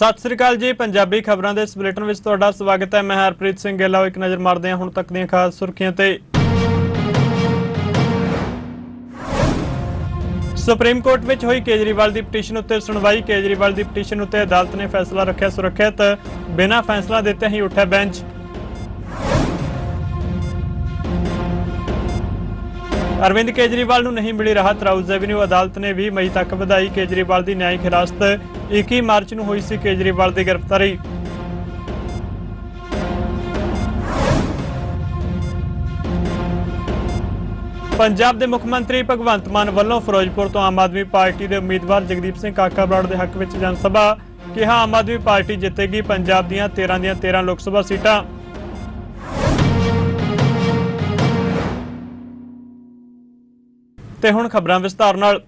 ਸਤਿ ਸ੍ਰੀ ਅਕਾਲ ਜੀ, ਪੰਜਾਬੀ ਖਬਰਾਂ ਦੇ ਇਸ ਬੁਲੇਟਿਨ ਵਿੱਚ ਤੁਹਾਡਾ ਸਵਾਗਤ ਹੈ। ਮੈਂ ਹਰਪ੍ਰੀਤ ਸਿੰਘ ਗਿੱਲਾ ਇੱਕ ਨਜ਼ਰ ਮਾਰਦੇ ਹਾਂ ਹੁਣ ਤੱਕ ਦੀਆਂ ਖਾਸ ਸੁਰਖੀਆਂ ਤੇ। ਸੁਪਰੀਮ ਕੋਰਟ ਵਿੱਚ ਹੋਈ ਕੇਜਰੀਵਾਲ ਦੀ ਪਟੀਸ਼ਨ ਉੱਤੇ ਸੁਣਵਾਈ। ਕੇਜਰੀਵਾਲ ਦੀ ਪਟੀਸ਼ਨ ਉੱਤੇ ਅਦਾਲਤ ਨੇ ਫੈਸਲਾ ਰੱਖਿਆ ਸੁਰੱਖਿਅਤ। ਬਿਨਾਂ ਫੈਸਲਾ ਦਿੱਤੇ ਹੀ ਉੱਠਿਆ ਬੈਂਚ। ਅਰਵਿੰਦ ਕੇਜਰੀਵਾਲ ਨੂੰ ਨਹੀਂ ਮਿਲੀ ਰਾਹਤ ਰਾਉਜ਼ ਐਵਨਿਊ ਅਦਾਲਤ ਨੇ 20 ਮਈ ਤੱਕ ਵਧਾਈ। ਕੇਜਰੀਵਾਲ ਦੀ ਨਿਆਇਕ ਹਿਰਾਸਤ 21 ਮਾਰਚ ਨੂੰ ਹੋਈ ਸੀ, ਕੇਜਰੀਵਾਲ ਦੀ ਗ੍ਰਿਫਤਾਰੀ। ਪੰਜਾਬ ਦੇ ਮੁੱਖ ਮੰਤਰੀ ਭਗਵੰਤ ਮਾਨ ਵੱਲੋਂ ਫਿਰੋਜ਼ਪੁਰ ਤੋਂ ਆਮ ਆਦਮੀ ਪਾਰਟੀ ਦੇ ਉਮੀਦਵਾਰ ਜਗਦੀਪ ਸਿੰਘ ਕਾਕਾ ਬਰਾੜ ਦੇ ਹੱਕ ਵਿੱਚ ਜਨ ਸਭਾ ਕਿਹਾ, ਆਮ ਆਦਮੀ ਪਾਰਟੀ ਜਿੱਤੇਗੀ ਪੰਜਾਬ ਦੀਆਂ 13 ਦੀਆਂ 13 ਲੋਕ ਸਭਾ ਸੀਟਾਂ। ਤੇ ਹੁਣ ਖਬਰਾਂ ਵਿਸਤਾਰ ਨਾਲ।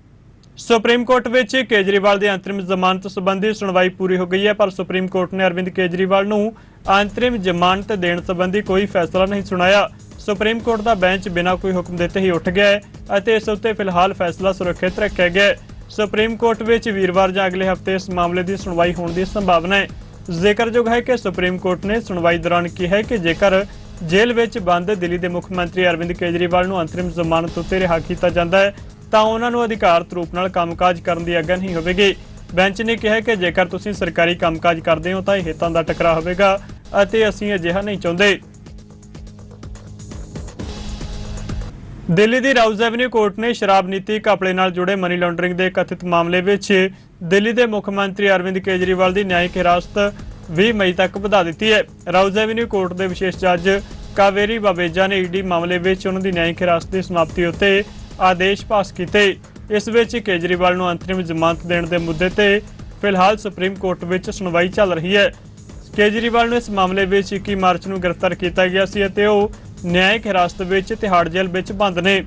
ਸੁਪਰੀਮ ਕੋਰਟ ਵਿੱਚ ਕੇਜਰੀਵਾਲ ਦੀ ਅੰਤਰਿਮ ਜ਼ਮਾਨਤ ਸੰਬੰਧੀ ਸੁਣਵਾਈ ਪੂਰੀ ਹੋ ਗਈ ਹੈ, ਪਰ ਸੁਪਰੀਮ ਕੋਰਟ ਨੇ ਅਰਵਿੰਦ ਕੇਜਰੀਵਾਲ ਨੂੰ ਅੰਤਰਿਮ ਜ਼ਮਾਨਤ ਦੇਣ ਸੰਬੰਧੀ ਕੋਈ ਫੈਸਲਾ ਨਹੀਂ ਸੁਣਾਇਆ। ਸੁਪਰੀਮ ਕੋਰਟ ਦਾ ਬੈਂਚ ਬਿਨਾਂ ਕੋਈ ਹੁਕਮ ਦਿੱਤੇ ਹੀ ਉੱਠ ਗਿਆ ਹੈ ਅਤੇ ਇਸ ਉੱਤੇ ਫਿਲਹਾਲ ਫੈਸਲਾ ਸੁਰੱਖਿਅਤ ਰੱਖਿਆ ਗਿਆ ਹੈ। ਸੁਪਰੀਮ ਕੋਰਟ ਵਿੱਚ ਵੀਰਵਾਰ ਜਾਂ ਅਗਲੇ ਹਫ਼ਤੇ ਇਸ ਮਾਮਲੇ ਦੀ ਸੁਣਵਾਈ ਹੋਣ ਦੀ ਸੰਭਾਵਨਾ ਹੈ। ਜ਼ਿਕਰਯੋਗ ਹੈ ਕਿ ਸੁਪਰੀਮ ਕੋਰਟ ਨੇ ਸੁਣਵਾਈ ਦੌਰਾਨ ਕਿਹਾ ਹੈ ਕਿ ਜੇਕਰ ਜੇਲ੍ਹ ਵਿੱਚ ਬੰਦ ਦਿੱਲੀ ਦੇ ਮੁੱਖ ਮੰਤਰੀ ਅਰਵਿੰਦ ਕੇਜਰੀਵਾਲ ਨੂੰ ਅੰਤਰਿਮ ਜ਼ਮਾਨਤ ਉੱਤੇ ਰਿਹਾ ਕੀਤਾ ਜਾਂਦਾ ਹੈ, ਤਾਂ ਉਹਨਾਂ ਨੂੰ ਅਧਿਕਾਰਤ ਰੂਪ ਨਾਲ ਕੰਮਕਾਜ ਕਰਨ ਦੀ ਆਗਿਆ ਨਹੀਂ ਹੋਵੇਗੀ। ਬੈਂਚ ਨੇ ਕਿਹਾ ਕਿ ਜੇਕਰ ਤੁਸੀਂ ਸਰਕਾਰੀ ਕੰਮਕਾਜ ਕਰਦੇ ਹੋ, ਤਾਂ ਇਹ ਹਿੱਤਾਂ ਦਾ ਟਕਰਾਅ ਹੋਵੇਗਾ ਅਤੇ ਅਸੀਂ ਅਜਿਹਾ ਨਹੀਂ ਚਾਹੁੰਦੇ। ਦਿੱਲੀ ਦੀ ਰਾਉਜ਼ ਐਵਨਿਊ ਕੋਰਟ ਨੇ ਸ਼ਰਾਬ ਨੀਤੀ ਘਪਲੇ ਨਾਲ ਜੁੜੇ ਮਨੀ ਲਾਂਡਰਿੰਗ ਦੇ ਕਥਿਤ ਮਾਮਲੇ ਵਿੱਚ ਦਿੱਲੀ ਦੇ ਮੁੱਖ ਮੰਤਰੀ ਅਰਵਿੰਦ ਕੇਜਰੀਵਾਲ ਦੀ ਨਿਆਇਕ ਹਿਰਾਸਤ 20 ਮਈ ਤੱਕ ਵਧਾ ਦਿੱਤੀ ਹੈ। ਰਾਉਜ਼ ਐਵਨਿਊ ਕੋਰਟ ਦੇ ਵਿਸ਼ੇਸ਼ ਜੱਜ ਕਾਵੇਰੀ ਬਾਬੇਜਾ ਨੇ ਈਡੀ ਮਾਮਲੇ ਵਿੱਚ ਉਹਨਾਂ ਦੀ ਨਿਆਇਕ ਹਿਰਾਸਤ ਦੀ ਸਮਾਪਤੀ ਉੱਤੇ ਆਦੇਸ਼ ਪਾਸ ਕੀਤੇ। ਇਸ ਵਿੱਚ ਕੇਜਰੀਵਾਲ ਨੂੰ ਅੰਤਰਿਮ ਜ਼ਮਾਨਤ ਦੇਣ ਦੇ ਮੁੱਦੇ ਤੇ ਫਿਲਹਾਲ ਸੁਪਰੀਮ ਕੋਰਟ ਵਿੱਚ ਸੁਣਵਾਈ ਚੱਲ ਰਹੀ ਹੈ। ਕੇਜਰੀਵਾਲ ਨੂੰ ਇਸ ਮਾਮਲੇ ਵਿੱਚ 21 ਮਾਰਚ ਨੂੰ ਗ੍ਰਿਫਤਾਰ ਕੀਤਾ ਗਿਆ ਸੀ ਅਤੇ ਉਹ ਨਿਆਇਕ ਹਿਰਾਸਤ ਵਿੱਚ ਤਿਹਾੜ ਜੇਲ੍ਹ ਵਿੱਚ ਬੰਦ ਨੇ।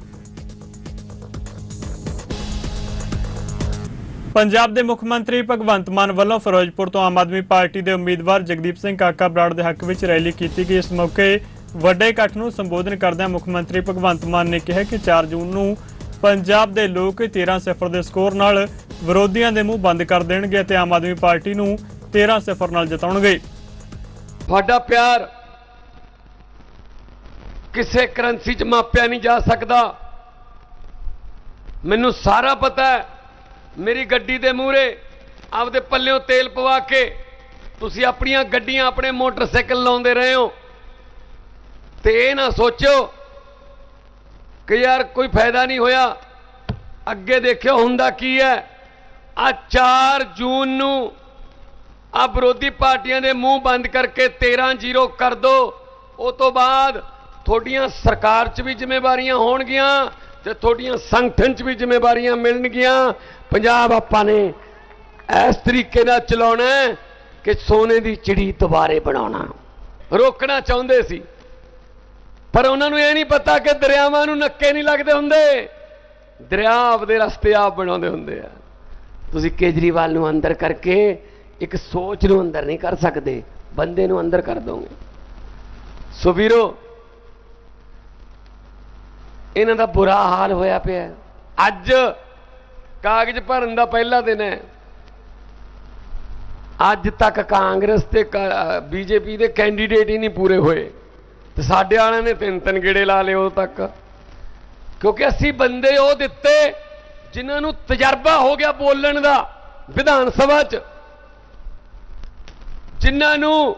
ਪੰਜਾਬ ਦੇ ਮੁੱਖ ਮੰਤਰੀ ਭਗਵੰਤ ਮਾਨ ਵੱਲੋਂ ਫਿਰੋਜ਼ਪੁਰ ਤੋਂ ਆਮ ਆਦਮੀ ਪਾਰਟੀ ਦੇ ਉਮੀਦਵਾਰ ਜਗਦੀਪ ਸਿੰਘ ਕਾਕਾ ਬਰਾੜ ਦੇ ਹੱਕ ਵਿੱਚ ਰੈਲੀ ਕੀਤੀ ਗਈ। ਇਸ ਮੌਕੇ ਵੱਡੇ ਇਕੱਠ ਨੂੰ ਸੰਬੋਧਨ ਕਰਦਿਆਂ ਮੁੱਖ ਮੰਤਰੀ ਭਗਵੰਤ ਮਾਨ ਨੇ ਕਿਹਾ ਕਿ 4 ਜੂਨ ਨੂੰ ਪੰਜਾਬ ਦੇ ਲੋਕ 13-0 ਦੇ ਸਕੋਰ ਨਾਲ ਵਿਰੋਧੀਆਂ ਦੇ ਮੂੰਹ ਬੰਦ ਕਰ ਦੇਣਗੇ ਅਤੇ ਆਮ ਆਦਮੀ ਪਾਰਟੀ ਨੂੰ 13-0 ਨਾਲ ਜਿਤਾਉਣਗੇ। ਤੁਹਾਡਾ ਪਿਆਰ ਕਿਸੇ ਕਰੰਸੀ 'ਚ ਮਾਪਿਆ ਨਹੀਂ ਜਾ ਸਕਦਾ। ਮੈਨੂੰ ਸਾਰਾ ਪਤਾ ਹੈ ਮੇਰੀ ਗੱਡੀ ਦੇ ਮੂਹਰੇ ਆਪਦੇ ਪੱਲਿਓਂ ਤੇਲ ਪਵਾ ਕੇ ਤੁਸੀਂ ਆਪਣੀਆਂ ਗੱਡੀਆਂ ਆਪਣੇ ਮੋਟਰਸਾਈਕਲ ਲਾਉਂਦੇ ਰਹੇ ਹੋ। ਤੇ ਇਹ ਨਾ ਸੋਚੋ ਕਿ ਯਾਰ ਕੋਈ ਫਾਇਦਾ ਨਹੀਂ ਹੋਇਆ। ਅੱਗੇ ਦੇਖਿਓ ਹੁੰਦਾ ਕੀ ਹੈ। ਆ 4 ਜੂਨ ਨੂੰ ਆ ਵਿਰੋਧੀ ਪਾਰਟੀਆਂ ਦੇ ਮੂੰਹ ਬੰਦ ਕਰਕੇ 13-0 ਕਰ ਦੋ। ਉਹ ਤੋਂ ਬਾਅਦ ਤੁਹਾਡੀਆਂ ਸਰਕਾਰ 'ਚ ਵੀ ਜ਼ਿੰਮੇਵਾਰੀਆਂ ਹੋਣਗੀਆਂ। ਤੇ ਤੁਹਾਡੀਆਂ ਸੰਗਠਨ 'ਚ ਵੀ ਜ਼ਿੰਮੇਵਾਰੀਆਂ ਮਿਲਣਗੀਆਂ। ਪੰਜਾਬ ਆਪਾਂ ਨੇ ਇਸ ਤਰੀਕੇ ਨਾਲ ਚਲਾਉਣਾ ਕਿ ਸੋਨੇ ਦੀ ਚਿੜੀ ਦੁਬਾਰੇ ਬਣਾਉਣਾ। ਰੋਕਣਾ ਚਾਹੁੰਦੇ ਸੀ। ਪਰ ਉਹਨਾਂ ਨੂੰ ਇਹ ਨਹੀਂ ਪਤਾ ਕਿ ਦਰਿਆਵਾਂ ਨੂੰ ਨੱਕੇ ਨਹੀਂ ਲੱਗਦੇ ਹੁੰਦੇ। ਦਰਿਆ ਆਪਦੇ ਰਸਤੇ ਆਪ ਬਣਾਉਂਦੇ ਹੁੰਦੇ ਆ। ਤੁਸੀਂ ਕੇਜਰੀਵਾਲ ਨੂੰ ਅੰਦਰ ਕਰਕੇ ਇੱਕ ਸੋਚ ਨੂੰ ਅੰਦਰ ਨਹੀਂ ਕਰ ਸਕਦੇ। ਬੰਦੇ ਨੂੰ ਅੰਦਰ ਕਰ ਦੋਗੇ। ਸੋ ਵੀਰੋ ਇਹਨਾਂ ਦਾ ਬੁਰਾ ਹਾਲ ਹੋਇਆ ਪਿਆ ਅੱਜ ਕਾਗਜ਼ ਭਰਨ ਦਾ ਪਹਿਲਾ ਦਿਨ ਹੈ। ਅੱਜ ਤੱਕ ਕਾਂਗਰਸ ਤੇ ਬੀਜੇਪੀ ਦੇ ਕੈਂਡੀਡੇਟ ਹੀ ਨਹੀਂ ਪੂਰੇ ਹੋਏ। ਤੇ ਸਾਡੇ ਵਾਲਿਆਂ ਨੇ ਤਿੰਨ ਤਿੰਨ ਗੇੜੇ ਲਾ ਲਏ ਉਦੋਂ ਤੱਕ। ਕਿਉਂਕਿ ਅਸੀਂ ਬੰਦੇ ਉਹ ਦਿੱਤੇ ਜਿਨ੍ਹਾਂ ਨੂੰ ਤਜਰਬਾ ਹੋ ਗਿਆ ਬੋਲਣ ਦਾ ਵਿਧਾਨ ਸਭਾ 'ਚ। ਜਿਨ੍ਹਾਂ ਨੂੰ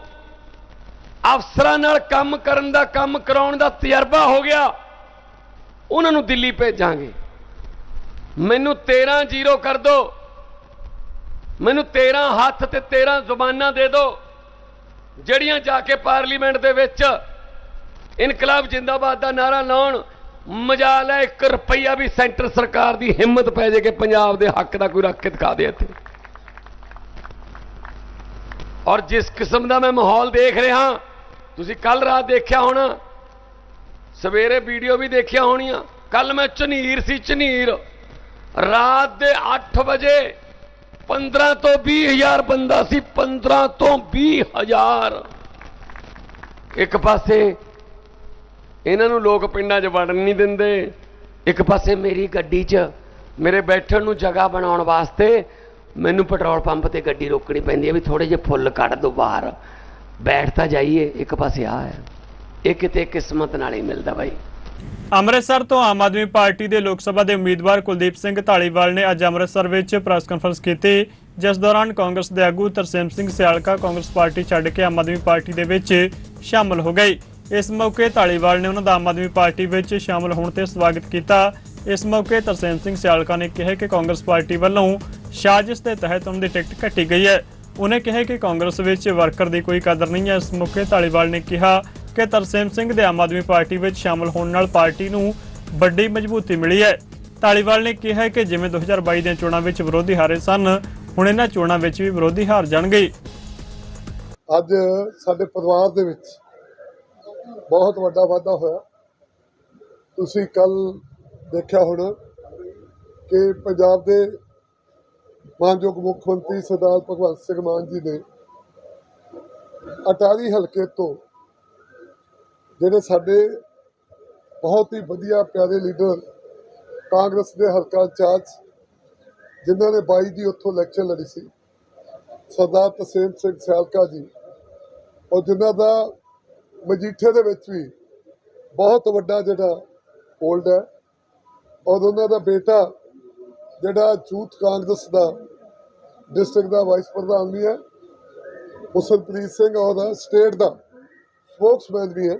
ਅਫਸਰਾਂ ਨਾਲ ਕੰਮ ਕਰਨ ਦਾ, ਕੰਮ ਕਰਾਉਣ ਦਾ ਤਜਰਬਾ ਹੋ ਗਿਆ। ਉਹਨਾਂ ਨੂੰ ਦਿੱਲੀ ਭੇਜਾਂਗੇ। ਮੈਨੂੰ 13 ਜ਼ੀਰੋ ਕਰ ਦਿਓ ਮੈਨੂੰ 13 ਹੱਥ ਤੇ 13 ਜ਼ੁਬਾਨਾਂ ਦੇ ਦਿਓ ਜਿਹੜੀਆਂ ਜਾ ਕੇ ਪਾਰਲੀਮੈਂਟ ਦੇ ਵਿੱਚ ਇਨਕਲਾਬ ਜਿੰਦਾਬਾਦ ਦਾ ਨਾਰਾ ਲਾਉਣ ਮਜਾਲ ਹੈ 1 ਰੁਪਈਆ ਵੀ ਸੈਂਟਰ ਸਰਕਾਰ ਦੀ ਹਿੰਮਤ ਪੈ ਜੇ ਕਿ ਪੰਜਾਬ ਦੇ ਹੱਕ ਦਾ ਕੋਈ ਰੱਖ ਕੇ ਦਿਖਾ ਦੇ ਇੱਥੇ। ਔਰ ਜਿਸ ਕਿਸਮ ਦਾ ਮੈਂ ਮਾਹੌਲ ਦੇਖ ਰਿਹਾ, ਤੁਸੀਂ ਕੱਲ ਰਾਤ ਦੇਖਿਆ ਹੋਣਾ ਸਵੇਰੇ ਵੀਡੀਓ ਵੀ ਦੇਖਿਆ ਹੋਣੀਆਂ। ਕੱਲ ਮੈਂ ਝਨੀਰ ਸੀ ਝਨੀਰ ਰਾਤ ਦੇ 8 ਵਜੇ 15 ਤੋਂ 20 ਹਜ਼ਾਰ ਬੰਦਾ ਸੀ 15 ਤੋਂ 20 ਹਜ਼ਾਰ। ਇੱਕ ਪਾਸੇ ਇਹਨਾਂ ਨੂੰ ਲੋਕ ਪਿੰਡਾਂ 'ਚ ਵੜਨ ਨਹੀਂ ਦਿੰਦੇ। ਇੱਕ ਪਾਸੇ ਮੇਰੀ ਗੱਡੀ 'ਚ ਮੇਰੇ ਬੈਠਣ ਨੂੰ ਜਗ੍ਹਾ ਬਣਾਉਣ ਵਾਸਤੇ ਮੈਨੂੰ ਪੈਟਰੋਲ ਪੰਪ ਤੇ ਗੱਡੀ ਰੋਕਣੀ ਪੈਂਦੀ ਹੈ ਵੀ ਥੋੜੇ ਜਿਹੇ ਫੁੱਲ ਕੱਢ ਦੋ ਬਾਹਰ। ਬੈਠ ਤਾਂ ਜਾਈਏ, ਇੱਕ ਪਾਸੇ ਆ ਹੈ। ਇਹ ਕਿਤੇ ਕਿਸਮਤ ਨਾਲ ਹੀ ਮਿਲਦਾ ਬਾਈ। ਅੰਮ੍ਰਿਤਸਰ ਤੋਂ ਆਮ ਆਦਮੀ ਪਾਰਟੀ ਦੇ ਲੋਕ ਸਭਾ ਦੇ ਉਮੀਦਵਾਰ ਕੁਲਦੀਪ ਸਿੰਘ ਢਾਲੀਵਾਲ ਨੇ ਅੱਜ ਅੰਮ੍ਰਿਤਸਰ ਵਿੱਚ ਪ੍ਰੈਸ ਕਾਨਫਰੰਸ ਕੀਤੀ। ਜਿਸ ਦੌਰਾਨ ਕਾਂਗਰਸ ਦੇ ਆਗੂ ਤਰਸੇਮ ਸਿੰਘ ਸਿਆਲਕਾ, ਕਾਂਗਰਸ ਪਾਰਟੀ ਛੱਡ ਕੇ ਆਮ ਆਦਮੀ ਪਾਰਟੀ ਦੇ ਵਿੱਚ ਸ਼ਾਮਲ ਹੋ ਗਏ। ਇਸ ਮੌਕੇ ਢਾਲੀਵਾਲ ਨੇ ਉਹਨਾਂ ਦਾ ਆਮ ਆਦਮੀ ਪਾਰਟੀ ਵਿੱਚ ਸ਼ਾਮਲ ਹੋਣ ਤੇ ਸਵਾਗਤ ਕੀਤਾ। ਇਸ ਮੌਕੇ ਤਰਸੇਮ ਸਿੰਘ ਸਿਆਲਕਾ ਨੇ ਕਿਹਾ ਕਿ ਕਾਂਗਰਸ ਪਾਰਟੀ ਵੱਲੋਂ ਸਾਜ਼ਿਸ਼ ਦੇ ਤਹਿਤ ਉਹਨਾਂ ਦੀ ਟਿਕਟ ਕੱਟੀ ਗਈ ਹੈ। ਉਹਨੇ ਕਿਹਾ ਕਿ ਕਾਂਗਰਸ ਵਿੱਚ ਵਰਕਰ ਦੀ ਕੋਈ ਕਦਰ ਨਹੀਂ ਹੈ। ਇਸ ਮੌਕੇ ਢਾਲੀਵਾਲ ਨੇ ਕਿਹਾ ਕਿ ਤਰਸੇਮ ਸਿੰਘ ਦੇ ਆਮ ਆਦਮੀ ਪਾਰਟੀ ਵਿੱਚ ਸ਼ਾਮਲ ਹੋਣ ਨਾਲ ਪਾਰਟੀ ਨੂੰ ਵੱਡੀ ਮਜ਼ਬੂਤੀ ਮਿਲੀ ਹੈ। ਢਾਲੀਵਾਲ ਨੇ ਕਿਹਾ ਕਿ ਜਿਵੇਂ 2022 ਦੀਆਂ ਚੋਣਾਂ ਵਿੱਚ ਵਿਰੋਧੀ ਹਾਰੇ ਸਨ, ਹੁਣ ਇਹਨਾਂ ਚੋਣਾਂ ਵਿੱਚ ਵੀ ਵਿਰੋਧੀ ਹਾਰ ਜਾਣਗੇ। ਅੱਜ ਸਾਡੇ ਪਰਿਵਾਰ ਦੇ ਵਿੱਚ ਬਹੁਤ ਵੱਡਾ ਵਾਧਾ ਹੋਇਆ। ਤੁਸੀਂ ਕੱਲ ਦੇਖਿਆ ਹੋਣਾ ਕਿ ਪੰਜਾਬ ਦੇ ਮਾਨਯੋਗ ਮੁੱਖ ਮੰਤਰੀ ਸਰਦਾਰ ਭਗਵੰਤ ਸਿੰਘ ਮਾਨ ਜੀ ਨੇ ਅਟਾਰੀ ਹਲਕੇ ਤੋਂ ਜਿਹੜੇ ਸਾਡੇ ਬਹੁਤ ਹੀ ਵਧੀਆ ਪਿਆਰੇ ਲੀਡਰ ਕਾਂਗਰਸ ਦੇ ਹਲਕਾ ਇੰਚਾਰਜ, ਜਿਨ੍ਹਾਂ ਨੇ 22 ਦੀ ਉੱਥੋਂ ਇਲੈਕਸ਼ਨ ਲੜੀ ਸੀ, ਸਰਦਾਰ ਤਸੇਮ ਸਿੰਘ ਸਿਆਲਕਾ ਜੀ, ਔਰ ਜਿਨ੍ਹਾਂ ਦਾ ਮਜੀਠੇ ਦੇ ਵਿੱਚ ਵੀ ਬਹੁਤ ਵੱਡਾ ਜਿਹੜਾ ਹੋਲਡ ਹੈ, ਔਰ ਉਹਨਾਂ ਦਾ ਬੇਟਾ ਜਿਹੜਾ ਯੂਥ ਕਾਂਗਰਸ ਦਾ ਡਿਸਟ੍ਰਿਕਟ ਦਾ ਵਾਈਸ ਪ੍ਰਧਾਨ ਵੀ ਹੈ ਹੁਸਨਪ੍ਰੀਤ ਸਿੰਘ ਔਰ ਸਟੇਟ ਦਾ ਸਪੋਕਸਮੈਨ ਵੀ ਹੈ।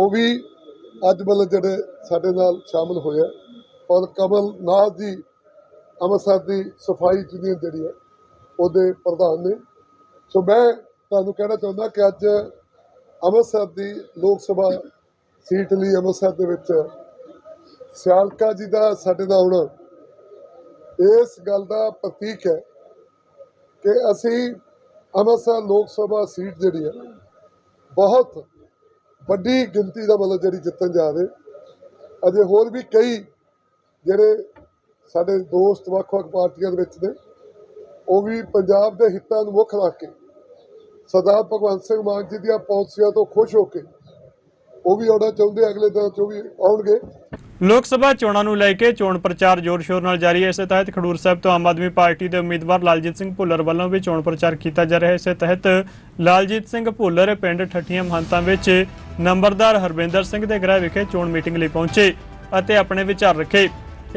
ਉਹ ਵੀ ਅੱਜ ਮਤਲਬ ਜਿਹੜੇ ਸਾਡੇ ਨਾਲ ਸ਼ਾਮਲ ਹੋਏ ਹੈ ਔਰ ਕਮਲ ਨਾਥ ਜੀ ਅੰਮ੍ਰਿਤਸਰ ਦੀ ਸਫ਼ਾਈ ਯੂਨੀਅਨ ਜਿਹੜੀ ਹੈ, ਉਹਦੇ ਪ੍ਰਧਾਨ ਨੇ। ਸੋ ਮੈਂ ਤੁਹਾਨੂੰ ਕਹਿਣਾ ਚਾਹੁੰਦਾ ਕਿ ਅੱਜ ਅੰਮ੍ਰਿਤਸਰ ਦੀ ਲੋਕ ਸਭਾ ਸੀਟ ਲਈ ਅੰਮ੍ਰਿਤਸਰ ਦੇ ਵਿੱਚ ਸਿਆਲਕਾ ਜੀ ਦਾ ਸਾਡੇ ਨਾਲ ਆਉਣਾ ਇਸ ਗੱਲ ਦਾ ਪ੍ਰਤੀਕ ਹੈ ਕਿ ਅਸੀਂ ਅੰਮ੍ਰਿਤਸਰ ਲੋਕ ਸਭਾ ਸੀਟ ਜਿਹੜੀ ਹੈ, ਬਹੁਤ ਵੱਡੀ ਗਿਣਤੀ ਦਾ ਮਤਲਬ ਜਿਹੜੀ ਜਿੱਤਣ ਜਾ ਰਹੇ। ਅਜੇ ਹੋਰ ਵੀ ਕਈ ਜਿਹੜੇ ਸਾਡੇ ਦੋਸਤ ਵੱਖ-ਵੱਖ ਪਾਰਟੀਆਂ ਦੇ ਵਿੱਚ ਨੇ, ਉਹ ਵੀ ਪੰਜਾਬ ਦੇ ਹਿੱਤਾਂ ਨੂੰ ਮੁੱਖ ਰੱਖ ਕੇ ਸਰਦਾਰ ਭਗਵੰਤ ਸਿੰਘ ਮਾਨ ਜੀ ਦੀਆਂ ਪਾਲਿਸੀਆਂ ਤੋਂ ਖੁਸ਼ ਹੋ ਕੇ ਉਹ ਵੀ ਆਉਣਾ ਚਾਹੁੰਦੇ ਅਗਲੇ ਦਿਨ ਚ ਉਹ ਵੀ ਆਉਣਗੇ। ਲੋਕ ਸਭਾ ਚੋਣਾਂ ਨੂੰ ਲੈ ਕੇ ਚੋਣ ਪ੍ਰਚਾਰ ਜ਼ੋਰ-ਸ਼ੋਰ ਨਾਲ ਜਾਰੀ ਹੈ। ਇਸੇ ਤਹਿਤ ਖਡੂਰ ਸਾਹਿਬ ਤੋਂ ਆਮ ਆਦਮੀ ਪਾਰਟੀ ਦੇ ਉਮੀਦਵਾਰ ਲਾਲਜੀਤ ਸਿੰਘ ਭੁੱਲਰ ਵੱਲੋਂ ਵੀ ਚੋਣ ਪ੍ਰਚਾਰ ਕੀਤਾ ਜਾ ਰਿਹਾ ਹੈ। ਇਸੇ ਤਹਿਤ ਲਾਲਜੀਤ ਸਿੰਘ ਭੁੱਲਰ ਪਿੰਡ ਠੱਠੀਆਂ ਮਹੰਤਾਂ ਵਿੱਚ ਨੰਬਰਦਾਰ ਹਰਬਿੰਦਰ ਸਿੰਘ ਦੇ ਗ੍ਰਹਿ ਵਿਖੇ ਚੋਣ ਮੀਟਿੰਗ ਲਈ ਪਹੁੰਚੇ ਅਤੇ ਆਪਣੇ ਵਿਚਾਰ ਰੱਖੇ।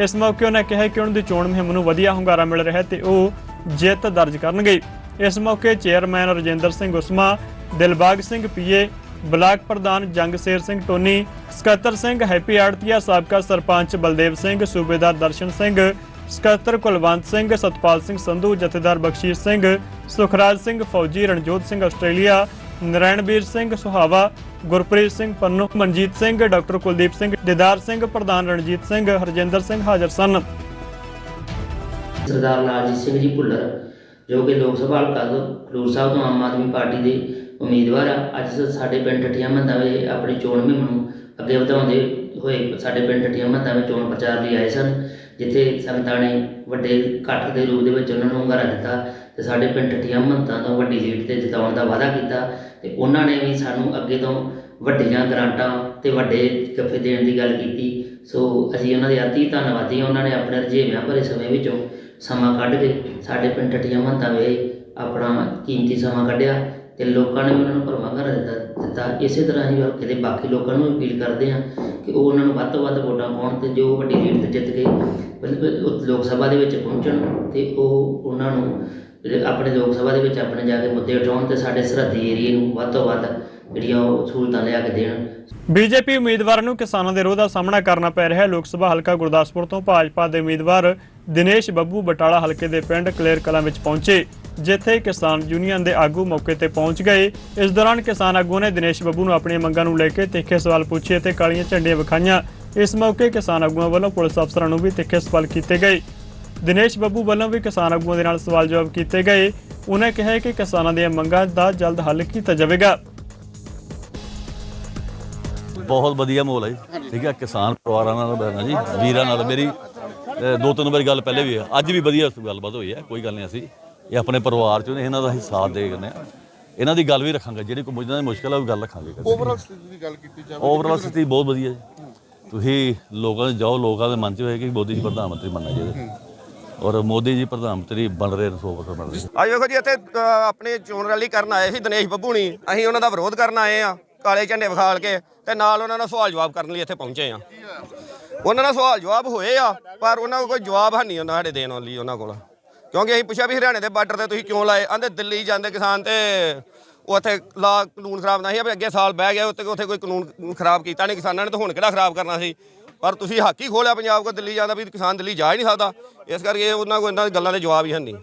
ਇਸ ਮੌਕੇ ਉਹਨਾਂ ਕਿਹਾ ਕਿ ਉਹਨਾਂ ਦੀ ਚੋਣ ਮੁਹਿੰਮ ਨੂੰ ਵਧੀਆ ਹੁੰਗਾਰਾ ਮਿਲ ਰਿਹਾ ਤੇ ਉਹ ਜਿੱਤ ਦਰਜ ਕਰਨਗੇ। ਇਸ ਮੌਕੇ chairman Rajinder Singh Usma, Dilbagh Singh PA block ਪ੍ਰਧਾਨ ਜੰਗਸੇਰ ਸਿੰਘ ਟੋਨੀ, ਸਕੱਤਰ ਸਿੰਘ ਹੈਪੀ ਆੜਤੀਆ, ਸਾਬਕਾ ਸਰਪੰਚ ਬਲਦੇਵ ਸਿੰਘ, ਸੂਬੇਦਾਰ ਦਰਸ਼ਨ ਸਿੰਘ, ਸਕੱਤਰ ਕੁਲਵੰਤ ਸਿੰਘ, ਸਤਪਾਲ ਸਿੰਘ ਸੰਧੂ, ਜਥੇਦਾਰ ਬਖਸ਼ੀਸ਼ ਸਿੰਘ, ਸੁਖਰਾਜ ਸਿੰਘ ਫੌਜੀ, ਰਣਜੋਤ ਸਿੰਘ ਆਸਟ੍ਰੇਲੀਆ, ਨਰੈਣਵੀਰ ਸਿੰਘ ਸੁਹਾਵਾ, ਗੁਰਪ੍ਰੀਤ ਸਿੰਘ ਪੰਨੂ, ਮਨਜੀਤ ਸਿੰਘ, ਡਾਕਟਰ ਕੁਲਦੀਪ ਸਿੰਘ, ਦਿਦਾਰ ਸਿੰਘ, ਪ੍ਰਧਾਨ ਰਣਜੀਤ ਸਿੰਘ, ਹਰਜਿੰਦਰ ਸਿੰਘ ਹਾਜ਼ਰ ਸਨ। ਸਰਦਾਰ ਲਾਲਜੀਤ ਸਿੰਘ ਜੀ ਭੁੱਲਰ, ਜੋ ਕਿ ਲੋਕ ਸਭਾ ਹਲਕਾ ਤੋਂ, ਖਡੂਰ ਸਾਹਿਬ ਤੋਂ ਆਮ ਆਦਮੀ ਪਾਰਟੀ ਦੇ ਉਮੀਦਵਾਰ ਆ। ਅੱਜ ਸਾਡੇ ਪਿੰਡ ਠੱਠੀਆਂ ਮਹੰਤਾਂ ਵਿੱਚ ਆਪਣੀ ਚੋਣ ਮੁਹਿੰਮ ਨੂੰ ਅੱਗੇ ਵਧਾਉਂਦੇ ਹੋਏ ਸਾਡੇ ਪਿੰਡ ਠੱਠੀਆਂ ਮਹੰਤਾਂ ਵਿੱਚ ਚੋਣ ਪ੍ਰਚਾਰ ਲਈ ਆਏ ਸਨ, ਜਿੱਥੇ ਸੰਗਤਾਂ ਨੇ ਵੱਡੇ ਇਕੱਠ ਦੇ ਰੂਪ ਦੇ ਵਿੱਚ ਉਹਨਾਂ ਨੂੰ ਹੁੰਗਾਰਾ ਦਿੱਤਾ ਤੇ ਸਾਡੇ ਪਿੰਡ ਠੱਠੀਆਂ ਮਹੰਤਾਂ ਤੋਂ ਵੱਡੀ ਸੀਟ ਤੇ ਜਿਤਾਉਣ ਦਾ ਵਾਅਦਾ ਕੀਤਾ ਤੇ ਉਹਨਾਂ ਨੇ ਵੀ ਸਾਨੂੰ ਅੱਗੇ ਤੋਂ ਵੱਡੀਆਂ ਗਰਾਂਟਾਂ ਤੇ ਵੱਡੇ ਗੱਫੇ ਦੇਣ ਦੀ ਗੱਲ ਕੀਤੀ। ਸੋ ਅਸੀਂ ਉਹਨਾਂ ਦੇ ਅਤੀ ਧੰਨਵਾਦੀ ਹਾਂ। ਉਹਨਾਂ ਨੇ ਆਪਣੇ ਰੁਝੇਵਿਆਂ ਭਰੇ ਸਮੇਂ ਵਿੱਚੋਂ ਸਮਾਂ ਕੱਢ ਕੇ ਸਾਡੇ ਪਿੰਡ ਟੱਟੀਆਂ ਮਹੰਤਾਂ ਵੇ ਆਪਣਾ ਕੀਮਤੀ ਸਮਾਂ ਕੱਢਿਆ। ਤੇ ਲੋਕਾਂ ਨੇ ਵੀ ਉਹਨਾਂ ਨੂੰ ਭਰਵਾਂ ਦਿੱਤਾ ਦਿੱਤਾ। ਇਸੇ ਤਰ੍ਹਾਂ ਹੀ ਦੇ ਬਾਕੀ ਲੋਕਾਂ ਨੂੰ ਵੀ ਅਪੀਲ ਕਰਦੇ ਹਾਂ ਕਿ ਉਹ ਉਹਨਾਂ ਨੂੰ ਵੱਧ ਤੋਂ ਵੱਧ ਵੋਟਾਂ ਪਾਉਣ ਤੇ ਜੋ ਵੱਡੀ ਲੀਡ ਤੇ ਜਿੱਤ ਕੇ ਬਿਲਕੁਲ ਲੋਕ ਸਭਾ ਦੇ ਵਿੱਚ ਪਹੁੰਚਣ ਤੇ ਉਹ ਉਹਨਾਂ ਨੂੰ ਆਪਣੇ ਲੋਕ ਸਭਾ ਦੇ ਵਿੱਚ ਆਪਣੇ ਜਾ ਕੇ ਮੁੱਦੇ ਉਠਾਉਣ ਤੇ ਸਾਡੇ ਸਰਹੱਦੀ ਏਰੀਏ ਨੂੰ ਵੱਧ ਤੋਂ ਵੱਧ ਜਿਹੜੀਆਂ ਉਹ ਸਹੂਲਤਾਂ ਲਿਆ ਕੇ ਦੇਣ। ਬੀਜੇਪੀ ਉਮੀਦਵਾਰਾਂ ਨੂੰ ਕਿਸਾਨਾਂ ਦੇ ਰੋਹ ਦਾ ਸਾਹਮਣਾ ਕਰਨਾ ਪੈ ਰਿਹਾ ਹੈ। ਲੋਕ ਸਭਾ ਹਲਕਾ ਗੁਰਦਾਸਪੁਰ ਤੋਂ ਭਾਜਪਾ ਦੇ ਉਮੀਦਵਾਰ ਦਿਨੇਸ਼ ਬੱਬੂ ਬਟਾਲਾ ਹਲਕੇ ਦੇ ਪਿੰਡ ਕਲੇਰ ਕਲਾਂ ਵਿੱਚ ਪਹੁੰਚੇ, ਜਿੱਥੇ ਕਿਸਾਨ ਯੂਨੀਅਨ ਦੇ ਆਗੂ ਮੌਕੇ ਤੇ ਪਹੁੰਚ ਗਏ। ਇਸ ਦੌਰਾਨ ਕਿਸਾਨ ਆਗੂ ਨੇ ਦਿਨੇਸ਼ ਬੱਬੂ ਨੂੰ ਆਪਣੀਆਂ ਮੰਗਾਂ ਨੂੰ ਲੈ ਕੇ ਤਿੱਖੇ ਸਵਾਲ ਪੁੱਛੇ ਤੇ ਕਾਲੀਆਂ ਝੰਡੀਆਂ ਵਿਖਾਈਆਂ। ਇਸ ਮੌਕੇ ਕਿਸਾਨ ਆਗੂਆਂ ਵੱਲੋਂ ਪੁਲਿਸ ਅਫਸਰਾਂ ਨੂੰ ਵੀ ਤਿੱਖੇ ਸਵਾਲ ਕੀਤੇ ਗਏ। ਦਿਨੇਸ਼ ਬੱਬੂ ਵੱਲੋਂ ਵੀ ਕਿਸਾਨ ਆਗੂਆਂ ਦੇ ਨਾਲ ਸਵਾਲ ਜਵਾਬ ਕੀਤੇ ਗਏ। ਉਹਨਾਂ ਕਿਹਾ ਕਿ ਕਿਸਾਨਾਂ ਦੀਆਂ ਮੰਗਾਂ ਦਾ ਜਲਦ ਹੱਲ ਕੀਤਾ ਜਾਵੇਗਾ। ਬਹੁਤ ਵਧੀਆ ਮਾਹੌਲ ਹੈ ਜੀ। ਠੀਕ ਹੈ ਕਿਸਾਨ ਪਰਿਵਾਰਾਂ ਨਾਲ ਬੈਠਣਾ ਜੀ ਵੀਰਾਂ ਨਾਲ ਮੇਰੀ ਦੋ ਤਿੰਨ ਵਾਰੀ ਗੱਲ ਪਹਿਲੇ ਵੀ ਹੈ ਅੱਜ ਵੀ ਵਧੀਆ ਗੱਲਬਾਤ ਹੋਈ ਹੈ ਕੋਈ ਗੱਲ ਨਹੀਂ ਅਸੀਂ ਇਹ ਆਪਣੇ ਪਰਿਵਾਰ ਚੋਂ ਨੇ ਇਹਨਾਂ ਦਾ ਅਸੀਂ ਸਾਥ ਦੇ ਗਏ ਆ ਇਹਨਾਂ ਦੀ ਗੱਲ ਵੀ ਰੱਖਾਂਗੇ ਜਿਹੜੀ ਕੋਈ ਮੁੱਝਾਂ ਦੀ ਮੁਸ਼ਕਲ ਹੈ ਉਹ ਗੱਲ ਰੱਖਾਂਗੇ ਓਵਰਆਲ ਸਥਿਤੀ ਦੀ ਗੱਲ ਕੀਤੀ ਜਾਵੇ ਓਵਰਆਲ ਸਥਿਤੀ ਬਹੁਤ ਵਧੀਆ ਜੀ। ਤੁਸੀਂ ਲੋਕਾਂ ਦੇ ਜਾਓ ਲੋਕਾਂ ਦੇ ਮਨ 'ਚ ਹੋਏ ਕਿ ਮੋਦੀ ਜੀ ਪ੍ਰਧਾਨ ਮੰਤਰੀ ਬਣਨਾ ਚਾਹੀਦਾ। ਔਰ ਮੋਦੀ ਜੀ ਪ੍ਰਧਾਨ ਮੰਤਰੀ ਬਣ ਰਹੇ ਨੇ 100% ਬਣ ਰਹੇ ਨੇ। ਅੱਜ ਵੇਖੋ ਜੀ ਇੱਥੇ ਅ, ਆਪਣੇ ਚੋਣ ਰੈਲੀ ਕਰਨ ਆਏ ਸੀ ਦਿਨੇਸ਼ ਬੱਬੂ ਨਹੀਂ ਅਸੀਂ ਉਹਨਾਂ ਦਾ ਵਿਰੋਧ ਕਰਨ ਆਏ ਆ ਕਾਲੇ ਝੰਡੇ ਵਿਖਾਲ ਕੇ ਤੇ ਨਾਲ ਉਹਨਾਂ ਨਾਲ ਸਵਾਲ ਜਵਾਬ ਕਰਨ ਲਈ ਇੱਥੇ ਪਹੁੰਚੇ ਆ ਉਹਨਾਂ ਨਾਲ ਸਵਾਲ ਜਵਾਬ ਹੋਏ ਆ, ਪਰ ਉਹਨਾਂ ਕੋਲ ਕੋਈ ਜਵਾਬ ਹੈ ਨਹੀਂ ਉਹਨਾਂ ਸਾਡੇ ਦੇਣ ਲਈ ਉਹਨਾਂ ਕੋਲ। ਕਿਉਂਕਿ ਅਸੀਂ ਪੁੱਛਿਆ ਵੀ ਹਰਿਆਣੇ ਦੇ ਬਾਰਡਰ ਤੇ ਤੁਸੀਂ ਕਿਉਂ ਲਾਏ? ਆਂਦੇ ਦਿੱਲੀ ਜਾਂਦੇ ਕਿਸਾਨ ਤੇ ਉੱਥੇ ਲਾ ਕਾਨੂੰਨ ਖਰਾਬ ਨਹੀਂ ਆ ਵੀ ਅੱਗੇ ਸਾਲ ਬਹਿ ਗਿਆ ਉੱਥੇ ਉੱਥੇ ਕੋਈ ਕਾਨੂੰਨ ਖਰਾਬ ਕੀਤਾ ਨਹੀਂ, ਕਿਸਾਨਾਂ ਨੇ ਤਾਂ ਹੁਣ ਕਿਹੜਾ ਖਰਾਬ ਕਰਨਾ ਸੀ? ਪਰ ਤੁਸੀਂ ਹੱਕ ਹੀ ਖੋਲਿਆ ਪੰਜਾਬ ਕੋ ਦਿੱਲੀ ਜਾਂਦਾ ਵੀ ਕਿਸਾਨ ਦਿੱਲੀ ਜਾ ਹੀ ਨਹੀਂ ਸਕਦਾ। ਇਸ ਕਰਕੇ ਉਹਨਾਂ ਕੋਲ ਇਹਨਾਂ ਗੱਲਾਂ ਦੇ ਜਵਾਬ ਹੀ ਹੈ ਨਹੀਂ।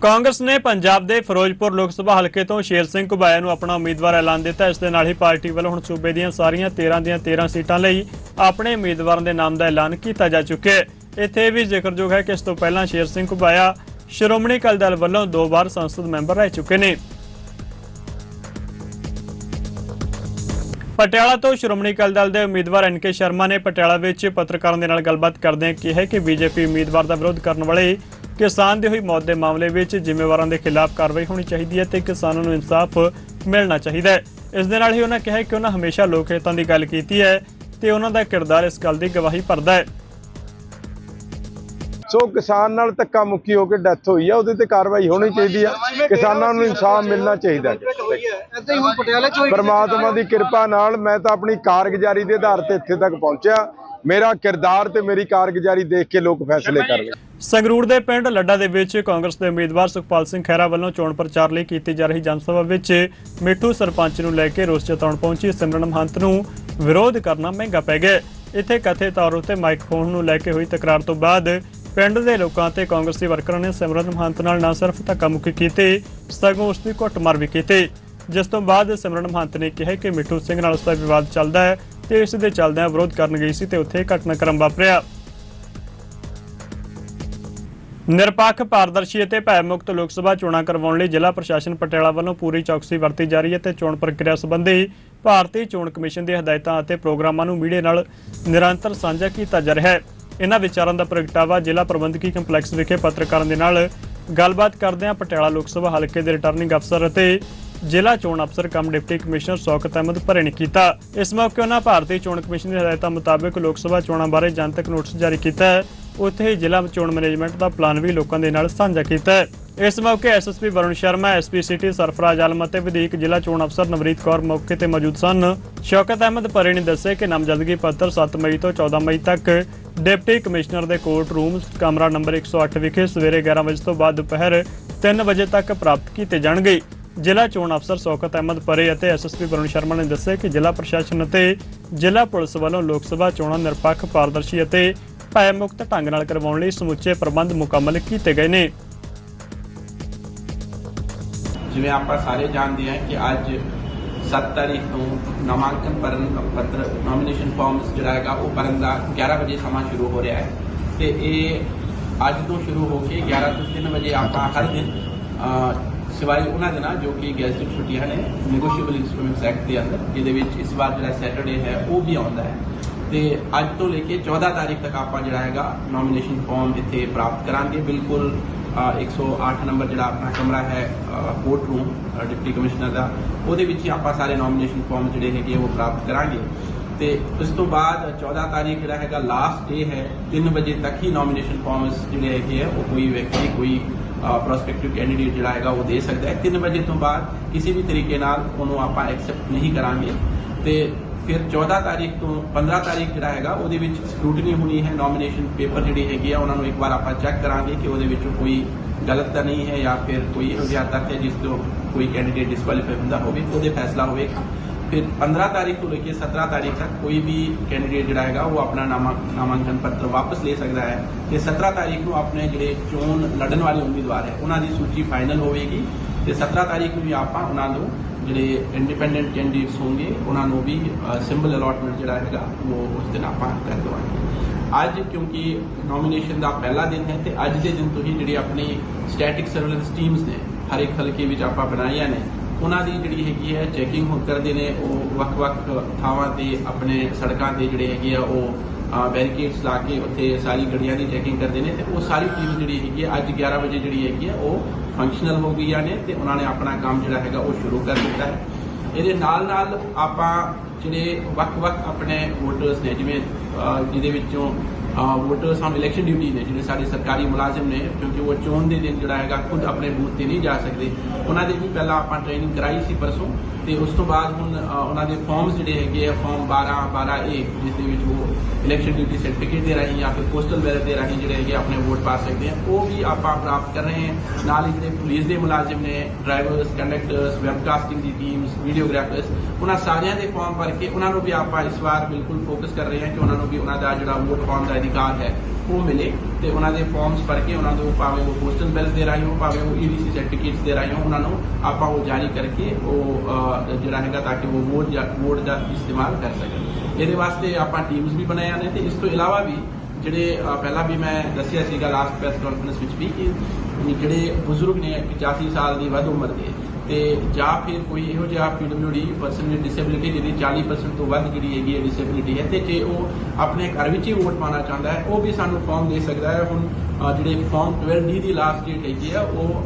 ਕਾਂਗਰਸ ਨੇ ਪੰਜਾਬ ਦੇ ਫਿਰੋਜ਼ਪੁਰ ਲੋਕ ਸਭਾ ਹਲਕੇ ਤੋਂ ਸ਼ੇਰ ਸਿੰਘ ਘੁਬਾਇਆ ਨੂੰ ਆਪਣਾ ਉਮੀਦਵਾਰ ਐਲਾਨ ਦਿੱਤਾ। ਇਸ ਦੇ ਨਾਲ ਹੀ ਪਾਰਟੀ ਵੱਲੋਂ ਹੁਣ ਸੂਬੇ ਦੀਆਂ ਸਾਰੀਆਂ 13 ਦੀਆਂ 13 ਸੀਟਾਂ ਲਈ ਆਪਣੇ ਉਮੀਦਵਾਰਾਂ ਦੇ ਨਾਮ ਦਾ ਐਲਾਨ ਕੀਤਾ ਜਾ ਚੁੱਕਿਆ ਹੈ। ਇੱਥੇ ਵੀ ਜ਼ਿਕਰਯੋਗ ਹੈ ਕਿ ਇਸ ਤੋਂ ਪਹਿਲਾਂ ਸ਼ੇਰ ਸਿੰਘ ਘੁਬਾਇਆ ਸ਼੍ਰੋਮਣੀ ਅਕਾਲੀ ਦਲ ਵੱਲੋਂ ਦੋ ਵਾਰ ਸੰਸਦ ਮੈਂਬਰ ਰਹਿ ਚੁੱਕੇ ਨੇ। ਪਟਿਆਲਾ ਤੋਂ ਸ਼੍ਰੋਮਣੀ ਅਕਾਲੀ ਦਲ ਦੇ ਉਮੀਦਵਾਰ ਐਨਕੇ ਸ਼ਰਮਾ ਨੇ ਪਟਿਆਲਾ ਵਿੱਚ ਪੱਤਰਕਾਰਾਂ ਦੇ ਨਾਲ ਗੱਲਬਾਤ ਕਰਦਿਆਂ ਕਿਹਾ ਕਿ ਬੀਜੇਪੀ ਉਮੀਦਵਾਰ ਦਾ ਵਿਰੋਧ ਕਰਨ ਵਾਲੇ ਕਿਸਾਨ ਦੀ ਹੋਈ ਮੌਤ ਦੇ ਮਾਮਲੇ ਵਿੱਚ ਜ਼ਿੰਮੇਵਾਰਾਂ ਦੇ ਖਿਲਾਫ ਕਾਰਵਾਈ ਹੋਣੀ ਚਾਹੀਦੀ ਹੈ ਤੇ ਕਿਸਾਨਾਂ ਨੂੰ ਇਨਸਾਫ ਮਿਲਣਾ ਚਾਹੀਦਾ ਹੈ। ਇਸ ਦੇ ਨਾਲ ਹੀ ਉਹਨਾਂ ਕਿਹਾ ਕਿ ਉਹਨਾਂ ਹਮੇਸ਼ਾ ਲੋਕ ਹਿੱਤਾਂ ਦੀ ਗੱਲ ਕੀਤੀ ਹੈ ਤੇ ਉਹਨਾਂ ਦਾ ਕਿਰਦਾਰ ਇਸ ਗੱਲ ਦੀ ਗਵਾਹੀ ਭਰਦਾ ਹੈ। ਸੋ ਕਿਸਾਨ ਨਾਲ ਧੱਕਾ ਮੁੱਕੀ ਹੋ ਕੇ ਡੈਥ ਹੋਈ ਆ ਉਹਦੇ ਤੇ ਕਾਰਵਾਈ ਹੋਣੀ ਚਾਹੀਦੀ ਆ। ਕਿਸਾਨਾਂ ਨੂੰ ਇਨਸਾਫ ਮਿਲਣਾ ਚਾਹੀਦਾ ਪਰਮਾਤਮਾ ਦੀ ਕਿਰਪਾ ਨਾਲ ਮੈਂ ਤਾਂ ਆਪਣੀ ਕਾਰਗੁਜ਼ਾਰੀ ਦੇ ਆਧਾਰ ਤੇ ਇੱਥੇ ਤੱਕ ਪਹੁੰਚਿਆ। ਮੇਰਾ ਕਿਰਦਾਰ ਤੇ ਮੇਰੀ ਕਾਰਗੁਜ਼ਾਰੀ ਦੇਖ ਕੇ ਲੋਕ ਫੈਸਲੇ ਕਰਨਗੇ। ਸੰਗਰੂਰ ਦੇ ਪਿੰਡ ਲੱਡਾ ਦੇ ਵਿੱਚ ਕਾਂਗਰਸ ਦੇ ਉਮੀਦਵਾਰ ਸੁਖਪਾਲ ਸਿੰਘ ਖਹਿਰਾ ਵੱਲੋਂ ਚੋਣ ਪ੍ਰਚਾਰ ਲਈ ਕੀਤੀ ਜਾ ਰਹੀ ਜਨਸਭਾ ਵਿੱਚ ਮਿੱਠੂ ਸਰਪੰਚ ਨੂੰ ਲੈ ਕੇ ਰੋਸ ਜਤਾਉਣ ਪਹੁੰਚੀ। ਸਿਮਰਨ ਮਹੰਤ ਨੂੰ ਵਿਰੋਧ ਕਰਨਾ ਮਹਿੰਗਾ ਪੈ ਗਿਆ। ਇੱਥੇ ਕਥਿਤ ਤੌਰ ਉੱਤੇ ਮਾਈਕਰੋਫੋਨ ਨੂੰ ਲੈ ਕੇ ਹੋਈ ਤਕਰਾਰ ਤੋਂ ਬਾਅਦ ਪਿੰਡ ਦੇ ਲੋਕਾਂ ਤੇ ਕਾਂਗਰਸੀ ਵਰਕਰਾਂ ਨੇ ਸਿਮਰਨ ਮਹੰਤ ਨਾਲ ਨਾ ਸਿਰਫ ਧੱਕਾਮੁੱਕੀ ਕੀਤੀ ਸਗੋਂ ਉਸ ਦੀ ਕੁੱਟਮਾਰ ਵੀ ਕੀਤੀ। ਜਿਸ ਤੋਂ ਬਾਅਦ ਸਿਮਰਨ ਮਹੰਤ ਨੇ ਕਿਹਾ ਕਿ ਮਿੱਠੂ ਸਿੰਘ ਨਾਲ ਉਸ ਦਾ ਵਿਵਾਦ ਚੱਲਦਾ ਹੈ। ਤੇ ਇਸ ਦੇ ਚੱਲਦਿਆਂ ਵਿਰੋਧ ਕਰਨ ਗਈ ਸੀ ਤੇ ਉੱਥੇ ਇਹ ਘਟਨਾਕ੍ਰਮ ਵਾਪਰਿਆ। ਨਿਰਪੱਖ, ਪਾਰਦਰਸ਼ੀ ਅਤੇ ਭੈ ਲੋਕ ਸਭਾ ਚੋਣਾਂ ਕਰਵਾਉਣ ਲਈ ਜ਼ਿਲ੍ਹਾ ਪ੍ਰਸ਼ਾਸਨ ਪਟਿਆਲਾ ਵੱਲੋਂ ਪੂਰੀ ਚੌਕਸੀ ਵਰਤੀ ਜਾ ਰਹੀ ਹੈ ਤੇ ਚੋਣ ਪ੍ਰਕਿਰਿਆ ਸੰਬੰਧੀ ਭਾਰਤੀ ਚੋਣ ਕਮਿਸ਼ਨ ਦੀਆਂ ਹਦਾਇਤਾਂ ਅਤੇ ਪ੍ਰੋਗਰਾਮਾਂ ਨੂੰ ਮੀਡੀਆ ਨਾਲ ਨਿਰੰਤਰ ਸਾਂਝਾ ਕੀਤਾ ਜਾ ਰਿਹਾ ਹੈ। ਇਹਨਾਂ ਵਿਚਾਰਾਂ ਦਾ ਪ੍ਰਗਟਾਵਾ ਜ਼ਿਲ੍ਹਾ ਪ੍ਰਬੰਧਕੀ ਕੰਪਲੈਕਸ ਵਿਖੇ ਪੱਤਰਕਾਰਾਂ ਦੇ ਨਾਲ ਗੱਲਬਾਤ ਕਰਦਿਆਂ ਪਟਿਆਲਾ ਲੋਕ ਸਭਾ ਹਲਕੇ ਦੇ ਰਿਟਰਨਿੰਗ ਅਫਸਰ ਅਤੇ ਜ਼ਿਲ੍ਹਾ ਚੋਣ ਅਫਸਰ cum deputy commissioner Shaukat Ahmad Bhare ਨੇ ਕੀਤਾ। ਇਸ ਮੌਕੇ ਉਹਨਾਂ ਭਾਰਤੀ ਚੋਣ ਕਮਿਸ਼ਨ ਦੀ ਹਦਾਇਤਾਂ ਮੁਤਾਬਕ ਲੋਕ ਸਭਾ ਚੋਣਾਂ ਬਾਰੇ ਜਨਤਕ ਨੋਟਿਸ ਜਾਰੀ ਕੀਤਾ ਹੈ। ਉੱਥੇ ਹੀ ਜ਼ਿਲ੍ਹਾ ਚੋਣ ਮੈਨੇਜਮੈਂਟ ਦਾ ਪਲਾਨ ਵੀ ਲੋਕਾਂ ਦੇ ਨਾਲ ਸਾਂਝਾ ਕੀਤਾ ਹੈ। ਇਸ ਮੌਕੇ SSP Varun Sharma, SP city Sarfaraz Alam ਅਤੇ ਵਿਧੀਕ ਜ਼ਿਲ੍ਹਾ ਚੋਣ ਅਫਸਰ ਨਵਰੀਤ ਕੌਰ ਮੌਕੇ ਤੇ ਮੌਜੂਦ ਸਨ। ਸ਼ੌਕਤ ਅਹਿਮਦ ਭਰੇ ਨੇ ਦੱਸਿਆ ਕਿ ਨਾਮਜ਼ਦਗੀ ਪੱਤਰ 7 ਮਈ ਤੋਂ 14 ਮਈ ਤੱਕ ਡਿਪਟੀ ਕਮਿਸ਼ਨਰ ਦੇ ਕੋਰਟ ਰੂਮ ਕਮਰਾ ਨੰਬਰ 108 ਵਿਖੇ ਸਵੇਰੇ 11 ਵਜੇ ਤੋਂ ਬਾਅਦ ਦੁਪਹਿਰ 3 ਵਜੇ ਤੱਕ ਪ੍ਰਾਪਤ ਕੀਤੇ ਜਾਣਗੇ। ਜ਼ਿਲ੍ਹਾ ਚੋਣ ਅਫਸਰ ਸ਼ੌਕਤ ਅਹਿਮਦ ਪਰੇ ਅਤੇ ਐਸਐਸਪੀ ਵਰੁਣ ਸ਼ਰਮਾ ਨੇ ਦੱਸਿਆ ਕਿ ਜ਼ਿਲ੍ਹਾ ਪ੍ਰਸ਼ਾਸਨ ਅਤੇ ਜ਼ਿਲ੍ਹਾ ਪੁਲਿਸ ਵੱਲੋਂ ਲੋਕ ਸਭਾ ਚੋਣਾਂ ਨਿਰਪੱਖ, ਪਾਰਦਰਸ਼ੀ ਅਤੇ ਭੈ ਮੁਕਤ ਢੰਗ ਨਾਲ ਕਰਵਾਉਣ ਲਈ ਸਮੁੱਚੇ ਪ੍ਰਬੰਧ ਮੁਕੰਮਲ ਕੀਤੇ ਗਏ ਨੇ। ਜਿਵੇਂ ਆਪਾਂ ਸਾਰੇ ਜਾਣਦੇ ਹਾਂ ਕਿ ਅੱਜ 7 ਤਾਰੀਖ ਨੂੰ ਨਾਮਾਂਕਨ ਭਰਨ ਪੱਤਰ ਨੋਮੀਨੇਸ਼ਨ ਫਾਰਮਸ ਜਿਹੜਾ ਹੈਗਾ ਉਹ ਭਰਨ ਦਾ 11 ਵਜੇ ਸਮਾਂ ਸ਼ੁਰੂ ਹੋ ਰਿਹਾ ਹੈ। ਤੇ ਇਹ ਅੱਜ ਤੋਂ ਸ਼ੁਰੂ ਹੋ ਕੇ 11 ਤੋਂ 3 ਵਜੇ ਆਪਾਂ ਹਰ ਦਿਨ ਸਿਵਾਏ ਉਹਨਾਂ ਦਿਨਾਂ ਜੋ ਕਿ ਗੈਜ਼ਟਡ ਛੁੱਟੀਆਂ ਨੇ ਨੈਗੋਸ਼ੀਏਬਲ ਇਨਸਟਰੂਮੈਂਟਸ ਐਕਟ ਦੇ ਅੰਦਰ ਜਿਹਦੇ ਵਿੱਚ ਇਸ ਵਾਰ ਜਿਹੜਾ ਸੈਟਰਡੇ ਹੈ ਉਹ ਵੀ ਆਉਂਦਾ ਹੈ। ਤੇ ਅੱਜ ਤੋਂ ਲੈ ਕੇ 14 ਤਾਰੀਖ ਤੱਕ ਆਪਾਂ ਜਿਹੜਾ ਹੈਗਾ ਨੋਮੀਨੇਸ਼ਨ ਫਾਰਮ ਇੱਥੇ ਪ੍ਰਾਪਤ ਕਰਾਂਗੇ। ਬਿਲਕੁਲ ਅ, 108 ਨੰਬਰ ਜਿਹੜਾ ਆਪਣਾ ਕਮਰਾ ਹੈ ਕੋਰਟ ਰੂਮ ਡਿਪਟੀ ਕਮਿਸ਼ਨਰ ਦਾ ਉਹਦੇ ਵਿੱਚ ਹੀ ਆਪਾਂ ਸਾਰੇ ਨੋਮੀਨੇਸ਼ਨ ਫਾਰਮ ਜਿਹੜੇ ਹੈਗੇ ਉਹ ਪ੍ਰਾਪਤ ਕਰਾਂਗੇ। ਤੇ ਉਸ ਤੋਂ ਬਾਅਦ 14 ਤਾਰੀਖ ਜਿਹੜਾ ਹੈਗਾ ਲਾਸਟ ਡੇ ਹੈ 3 ਵਜੇ ਤੱਕ ਹੀ ਨੋਮੀਨੇਸ਼ਨ ਫਾਰਮਸ ਜਿਹੜੇ ਹੈਗੇ ਆ ਉਹ ਕੋਈ ਵਿਅਕਤੀ ਕੋਈ ਪ੍ਰੋਸਪੈਕਟਿਵ ਕੈਂਡੀਡੇਟ ਜਿਹੜਾ ਹੈਗਾ ਉਹ ਦੇ ਸਕਦਾ ਹੈ। 3 ਵਜੇ ਤੋਂ ਬਾਅਦ ਕਿਸੇ ਵੀ ਤਰੀਕੇ ਨਾਲ ਉਹਨੂੰ ਆਪਾਂ ਐਕਸੈਪਟ ਨਹੀਂ ਕਰਾਂਗੇ। ਤੇ ਫਿਰ 14 ਤਾਰੀਖ ਤੋਂ 15 ਤਾਰੀਖ ਜਿਹੜਾ ਹੈਗਾ, ਉਹਦੇ ਵਿੱਚ ਸਕਰੂਟਨੀ ਹੋਣੀ ਹੈ ਨੋਮੀਨੇਸ਼ਨ ਪੇਪਰ ਜਿਹੜੀ ਹੈਗੀ ਆ, ਉਹਨਾਂ ਨੂੰ ਇੱਕ ਵਾਰ ਆਪਾਂ ਚੈੱਕ ਕਰਾਂਗੇ ਕਿ ਉਹਦੇ ਵਿੱਚੋਂ ਕੋਈ ਗਲਤ ਤਾਂ ਨਹੀਂ ਹੈ ਜਾਂ ਫਿਰ ਕੋਈ ਇਹੋ ਜਿਹਾ ਤੱਥ ਹੈ ਜਿਸ ਤੋਂ ਕੋਈ ਕੈਂਡੀਡੇਟ ਡਿਸਕੁਆਲੀਫਾਈ ਹੁੰਦਾ ਹੋਵੇ, ਉਹਦੇ ਫੈਸਲਾ ਹੋਵੇਗਾ। ਫਿਰ 15 ਤਾਰੀਖ ਤੋਂ ਲੈ ਕੇ 17 ਤਾਰੀਖ ਤੱਕ ਕੋਈ ਵੀ ਕੈਂਡੀਡੇਟ ਜਿਹੜਾ ਹੈਗਾ ਉਹ ਆਪਣਾ ਨਾਮਾਂਕਨ ਪੱਤਰ ਵਾਪਸ ਲੈ ਸਕਦਾ ਹੈ ਤੇ 17 ਤਾਰੀਖ ਨੂੰ ਆਪਣੇ ਜਿਹੜੇ ਚੋਣ ਲੜਨ ਵਾਲੇ ਉਮੀਦਵਾਰ ਹੈ ਉਹਨਾਂ ਦੀ ਸੂਚੀ ਫਾਈਨਲ ਹੋਵੇਗੀ ਤੇ 17 ਤਾਰੀਖ ਨੂੰ ਵੀ ਆਪਾਂ ਉਹਨਾਂ ਨੂੰ ਜਿਹੜੇ ਇੰਡੀਪੈਂਡੈਂਟ ਕੈਂਡੀਡੇਟਸ ਹੋਣਗੇ ਉਹਨਾਂ ਨੂੰ ਵੀ ਸਿੰਬਲ ਅਲਾਟਮੈਂਟ ਜਿਹੜਾ ਹੈਗਾ ਉਹ ਉਸ ਦਿਨ ਆਪਾਂ ਕਰ ਦੇਵਾਂਗੇ ਅੱਜ ਕਿਉਂਕਿ ਨੋਮੀਨੇਸ਼ਨ ਦਾ ਪਹਿਲਾ ਦਿਨ ਹੈ ਤੇ ਅੱਜ ਦੇ ਦਿਨ ਤੋਂ ਹੀ ਜਿਹੜੀ ਆਪਣੀ ਸਟੈਟਿਕ ਸਰਵੇਲੈਂਸ ਟੀਮਸ ਨੇ ਹਰ ਇੱਕ ਹਲਕੇ ਵਿੱਚ ਆਪਾਂ ਬਣਾਈਆਂ ਨੇ ਉਹਨਾਂ ਦੀ ਜਿਹੜੀ ਹੈਗੀ ਹੈ ਚੈਕਿੰਗ ਹੋ ਕਰਦੇ ਨੇ, ਉਹ ਵੱਖ-ਵੱਖ ਥਾਵਾਂ ਤੇ ਆਪਣੇ ਸੜਕਾਂ ਤੇ ਜਿਹੜੇ ਹੈਗੇ ਆ, ਉਹ ਬੈਰੀਕੇਡਸ ਲਾ ਕੇ ਉੱਥੇ ਸਾਰੀ ਗੱਡੀਆਂ ਦੀ ਚੈਕਿੰਗ ਕਰਦੇ ਨੇ ਤੇ ਉਹ ਸਾਰੀ ਟੀਮ ਜਿਹੜੀ ਹੈਗੀ ਹੈ ਅੱਜ 11 ਵਜੇ ਜਿਹੜੀ ਹੈਗੀ ਹੈ ਉਹ ਫੰਕਸ਼ਨਲ ਹੋ ਗਈਆਂ ਨੇ ਤੇ ਉਹਨਾਂ ਨੇ ਆਪਣਾ ਕੰਮ ਜਿਹੜਾ ਹੈਗਾ ਉਹ ਸ਼ੁਰੂ ਕਰ ਦਿੱਤਾ ਹੈ। ਇਹਦੇ ਨਾਲ ਨਾਲ ਆਪਾਂ ਜਿਹੜੇ ਵੱਖ-ਵੱਖ ਆਪਣੇ ਵੋਟਰਸ ਨੇ, ਜਿਵੇਂ ਜਿਹਦੇ ਵਿੱਚੋਂ ਵੋਟਰਸ ਔਨ ਇਲੈਕਸ਼ਨ ਡਿਊਟੀ ਨੇ ਜਿਹੜੇ ਸਾਡੇ ਸਰਕਾਰੀ ਮੁਲਾਜ਼ਮ ਨੇ, ਕਿਉਂਕਿ ਉਹ ਚੋਣ ਦੇ ਦਿਨ ਜਿਹੜਾ ਹੈਗਾ, ਖੁਦ ਆਪਣੇ ਬੂਥ ਤੇ ਨਹੀਂ ਜਾ ਸਕਦੇ। ਉਹਨਾਂ ਦੇ ਵੀ ਪਹਿਲਾਂ ਆਪਾਂ ਟ੍ਰੇਨਿੰਗ ਕਰਾਈ ਸੀ ਪਰਸੋਂ, ਤੇ ਉਸ ਤੋਂ ਬਾਅਦ ਹੁਣ ਉਹਨਾਂ ਦੇ ਫਾਰਮਸ ਜਿਹੜੇ ਹੈਗੇ ਆ ਫਾਰਮ 12 12 ਏ ਜਿਸ ਦੇ ਵਿੱਚ ਉਹ ਇਲੈਕਸ਼ਨ ਡਿਊਟੀ ਸਰਟੀਫਿਕੇਟ ਦੇ ਰਾਹੀਂ ਜਾਂ ਫਿਰ ਪੋਸਟਲ ਬੈਲਟ ਦੇ ਰਾਹੀਂ ਜਿਹੜੇ ਹੈਗੇ ਆਪਣੇ ਵੋਟ ਪਾ ਸਕਦੇ ਆ। ਉਹ ਵੀ ਆਪਾਂ ਪ੍ਰਾਪਤ ਕਰ ਰਹੇ ਹਾਂ। ਨਾਲ ਹੀ ਜਿਹੜੇ ਪੁਲਿਸ ਦੇ ਮੁਲਾਜ਼ਮ ਨੇ ਡਰਾਈਵਰਸ ਕੰਡਕਟਰਸ ਵੈਬਕਾਸਟਿੰਗ ਦੀ ਟੀਮਸ ਵੀਡੀਓਗ੍ਰਾਫਰਸ ਉਹਨਾਂ ਸਾਰਿਆਂ ਦੇ ਫਾਰਮ ਭਰ ਕੇ ਉਹਨਾਂ ਨੂੰ ਵੀ ਆਪਾਂ ਇਸ ਵਾਰ ਬਿਲਕੁਲ ਫੋਕਸ ਕਰ ਰਹੇ ਹਾਂ ਕਿ ਉਹਨਾਂ ਨੂੰ ਵੀ ਉਹਨਾਂ ਦਾ ਜਿਹੜਾ ਵੋਟ ਪਾਉਣ ਦਾ ਅਧਿਕਾਰ ਹੈ, ਉਹ ਮਿਲੇ ਤੇ ਉਹਨਾਂ ਦੇ ਫਾਰਮਸ ਭਰ ਕੇ ਉਹਨਾਂ ਨੂੰ ਭਾਵੇਂ ਉਹ ਪੋਸਟਲ ਬੈਲਟ ਦੇ ਰਾਹੀਂ ਹੋ ਭਾਵੇਂ ਉਹ ਈਡੀਸੀ ਸਰਟੀਫਿਕੇਟਸ ਦੇ ਰਾਹੀਂ ਹੋ ਉਹਨਾਂ ਨੂੰ ਆਪਾਂ ਉਹ ਜਾਰੀ ਕਰਕੇ ਉਹ ਜਿਹੜਾ ਹੈਗਾ ਤਾਂ ਕਿ ਉਹ ਵੋਟ ਜਾਂ ਵੋਟ ਦਾ ਇਸਤੇਮਾਲ ਕਰ ਸਕਣ। ਇਹਦੇ ਵਾਸਤੇ ਆਪਾਂ ਟੀਮਸ ਵੀ ਬਣਾਇਆ ਨੇ ਤੇ ਇਸ ਤੋਂ ਇਲਾਵਾ ਵੀ ਜਿਹੜੇ ਪਹਿਲਾਂ ਵੀ ਮੈਂ ਦੱਸਿਆ ਸੀਗਾ ਲਾਸਟ ਪ੍ਰੈਸ ਕਾਨਫਰੰਸ ਵਿੱਚ ਵੀ ਕਿ ਜਿਹੜੇ ਬਜ਼ੁਰਗ ਨੇ 85 ਸਾਲ ਦੀ ਵੱਧ ਉਮਰ ਦੇ ਤੇ ਜਾਂ ਫਿਰ ਕੋਈ ਇਹੋ ਜਿਹਾ ਪੀਡਬਲਯੂਡੀ ਪਰਸਨ ਵਿਦ ਡਿਸੇਬਿਲਿਟੀ ਜਿਹਦੀ 40% ਤੋਂ ਵੱਧ ਜਿਹੜੀ ਹੈਗੀ ਹੈ ਡਿਸੇਬਿਲਿਟੀ ਹੈ, ਤੇ ਜੇ ਉਹ ਆਪਣੇ ਘਰ ਵਿੱਚ ਹੀ ਵੋਟ ਪਾਣਾ ਚਾਹੁੰਦਾ ਹੈ, ਉਹ ਵੀ ਸਾਨੂੰ ਫਾਰਮ ਦੇ ਸਕਦਾ ਹੈ। ਹੁਣ ਜਿਹੜੇ ਫਾਰਮ 12D ਦੀ ਲਾਸਟ ਡੇਟ ਹੈਗੀ ਹੈ ਉਹ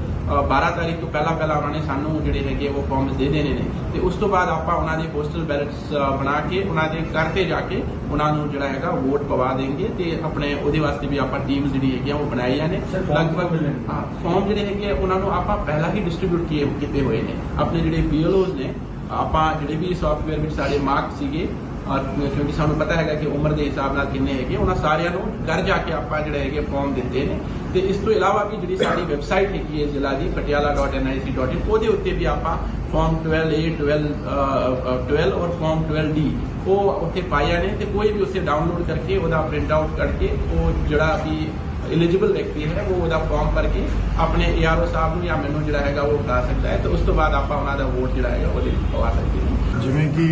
12 ਤਾਰੀਖ ਤੋਂ ਪਹਿਲਾਂ ਪਹਿਲਾਂ ਉਹਨਾਂ ਨੇ ਸਾਨੂੰ ਜਿਹੜੇ ਹੈਗੇ ਉਹ ਫਾਰਮਸ ਦੇ ਦੇਣੇ ਨੇ। ਤੇ ਉਸ ਤੋਂ ਬਾਅਦ ਆਪਾਂ ਉਹਨਾਂ ਦੇ ਪੋਸਟਲ ਬੈਲਟਸ ਬਣਾ ਕੇ ਉਹਨਾਂ ਦੇ ਘਰ ਤੇ ਜਾ ਕੇ ਉਹਨਾਂ ਨੂੰ ਜਿਹੜਾ ਹੈਗਾ ਵੋਟ ਪਵਾ ਦੇਣਗੇ ਤੇ ਆਪਣੇ ਉਹਦੇ ਵਾਸਤੇ ਵੀ ਆਪਾਂ ਟੀਮਸ ਜਿਹੜੀ ਹੈਗੀਆਂ ਉਹ ਬਣਾਈਆਂ ਨੇ। ਲਗਭਗ ਹਾਂ ਫਾਰਮ ਜਿਹੜੇ ਹੈਗੇ ਆ, ਉਹਨਾਂ ਨੂੰ ਆਪਾਂ ਪਹਿਲਾਂ ਹੀ ਡਿਸਟ੍ਰੀਬਿਊਟ ਕੀਤੇ ਹੋਏ ਨੇ। ਆਪਣੇ ਜਿਹੜੇ ਪੀਐਲਓਜ਼ ਨੇ ਆਪਾਂ ਜਿਹੜੇ ਵੀ ਸੌਫਟਵੇਅਰ ਵਿੱਚ ਸਾਡੇ ਮਾਰਕ ਸੀਗੇ ਔਰ ਕਿਉਂਕਿ ਸਾਨੂੰ ਪਤਾ ਹੈਗਾ ਕਿ ਉਮਰ ਦੇ ਹਿਸਾਬ ਨਾਲ ਕਿੰਨੇ ਹੈਗੇ ਉਹਨਾਂ ਸਾਰਿਆਂ ਨੂੰ ਘਰ ਜਾ ਕੇ ਆਪਾਂ ਜਿਹੜੇ ਹੈਗੇ ਫਾਰਮ ਦਿੱਤੇ ਨੇ। ਤੇ ਇਸ ਤੋਂ ਇਲਾਵਾ ਵੀ ਜਿਹੜੀ ਸਾਡੀ ਵੈਬਸਾਈਟ ਹੈਗੀ ਹੈ ਜ਼ਿਲ੍ਹਾ ਦੀ patiala.nic.in ਉਹਦੇ ਉੱਤੇ ਵੀ ਆਪਾਂ ਫਾਰਮ 12A 12 ਅ, 12 ਔਰ ਫਾਰਮ 12D ਉਹ ਉੱਥੇ ਪਾਇਆ ਨੇ ਤੇ ਕੋਈ ਵੀ ਉਸੇ ਡਾਊਨਲੋਡ ਕਰਕੇ ਉਹਦਾ ਪ੍ਰਿੰਟ ਆਊਟ ਕਰਕੇ ਉਹ ਜਿਹੜਾ ਵੀ ਐਲੀਜੀਬਲ ਵਿਅਕਤੀ ਹੈ ਉਹ ਉਹਦਾ ਫਾਰਮ ਭਰ ਕੇ ਆਪਣੇ ਏਆਰਓ ਸਾਹਿਬ ਨੂੰ ਜਾਂ ਮੈਨੂੰ ਜਿਹੜਾ ਹੈਗਾ ਉਹ ਬਤਾ ਸਕਦਾ ਹੈ ਤੇ ਉਸ ਤੋਂ ਬਾਅਦ ਆਪਾਂ ਉਹਨਾਂ ਦਾ ਵੋਟ ਜਿਹੜਾ ਹੈਗਾ ਉਹਦੇ ਵਿੱਚ ਪਵਾ ਸਕਦੇ ਹਾਂ। ਜਿਵੇਂ ਕਿ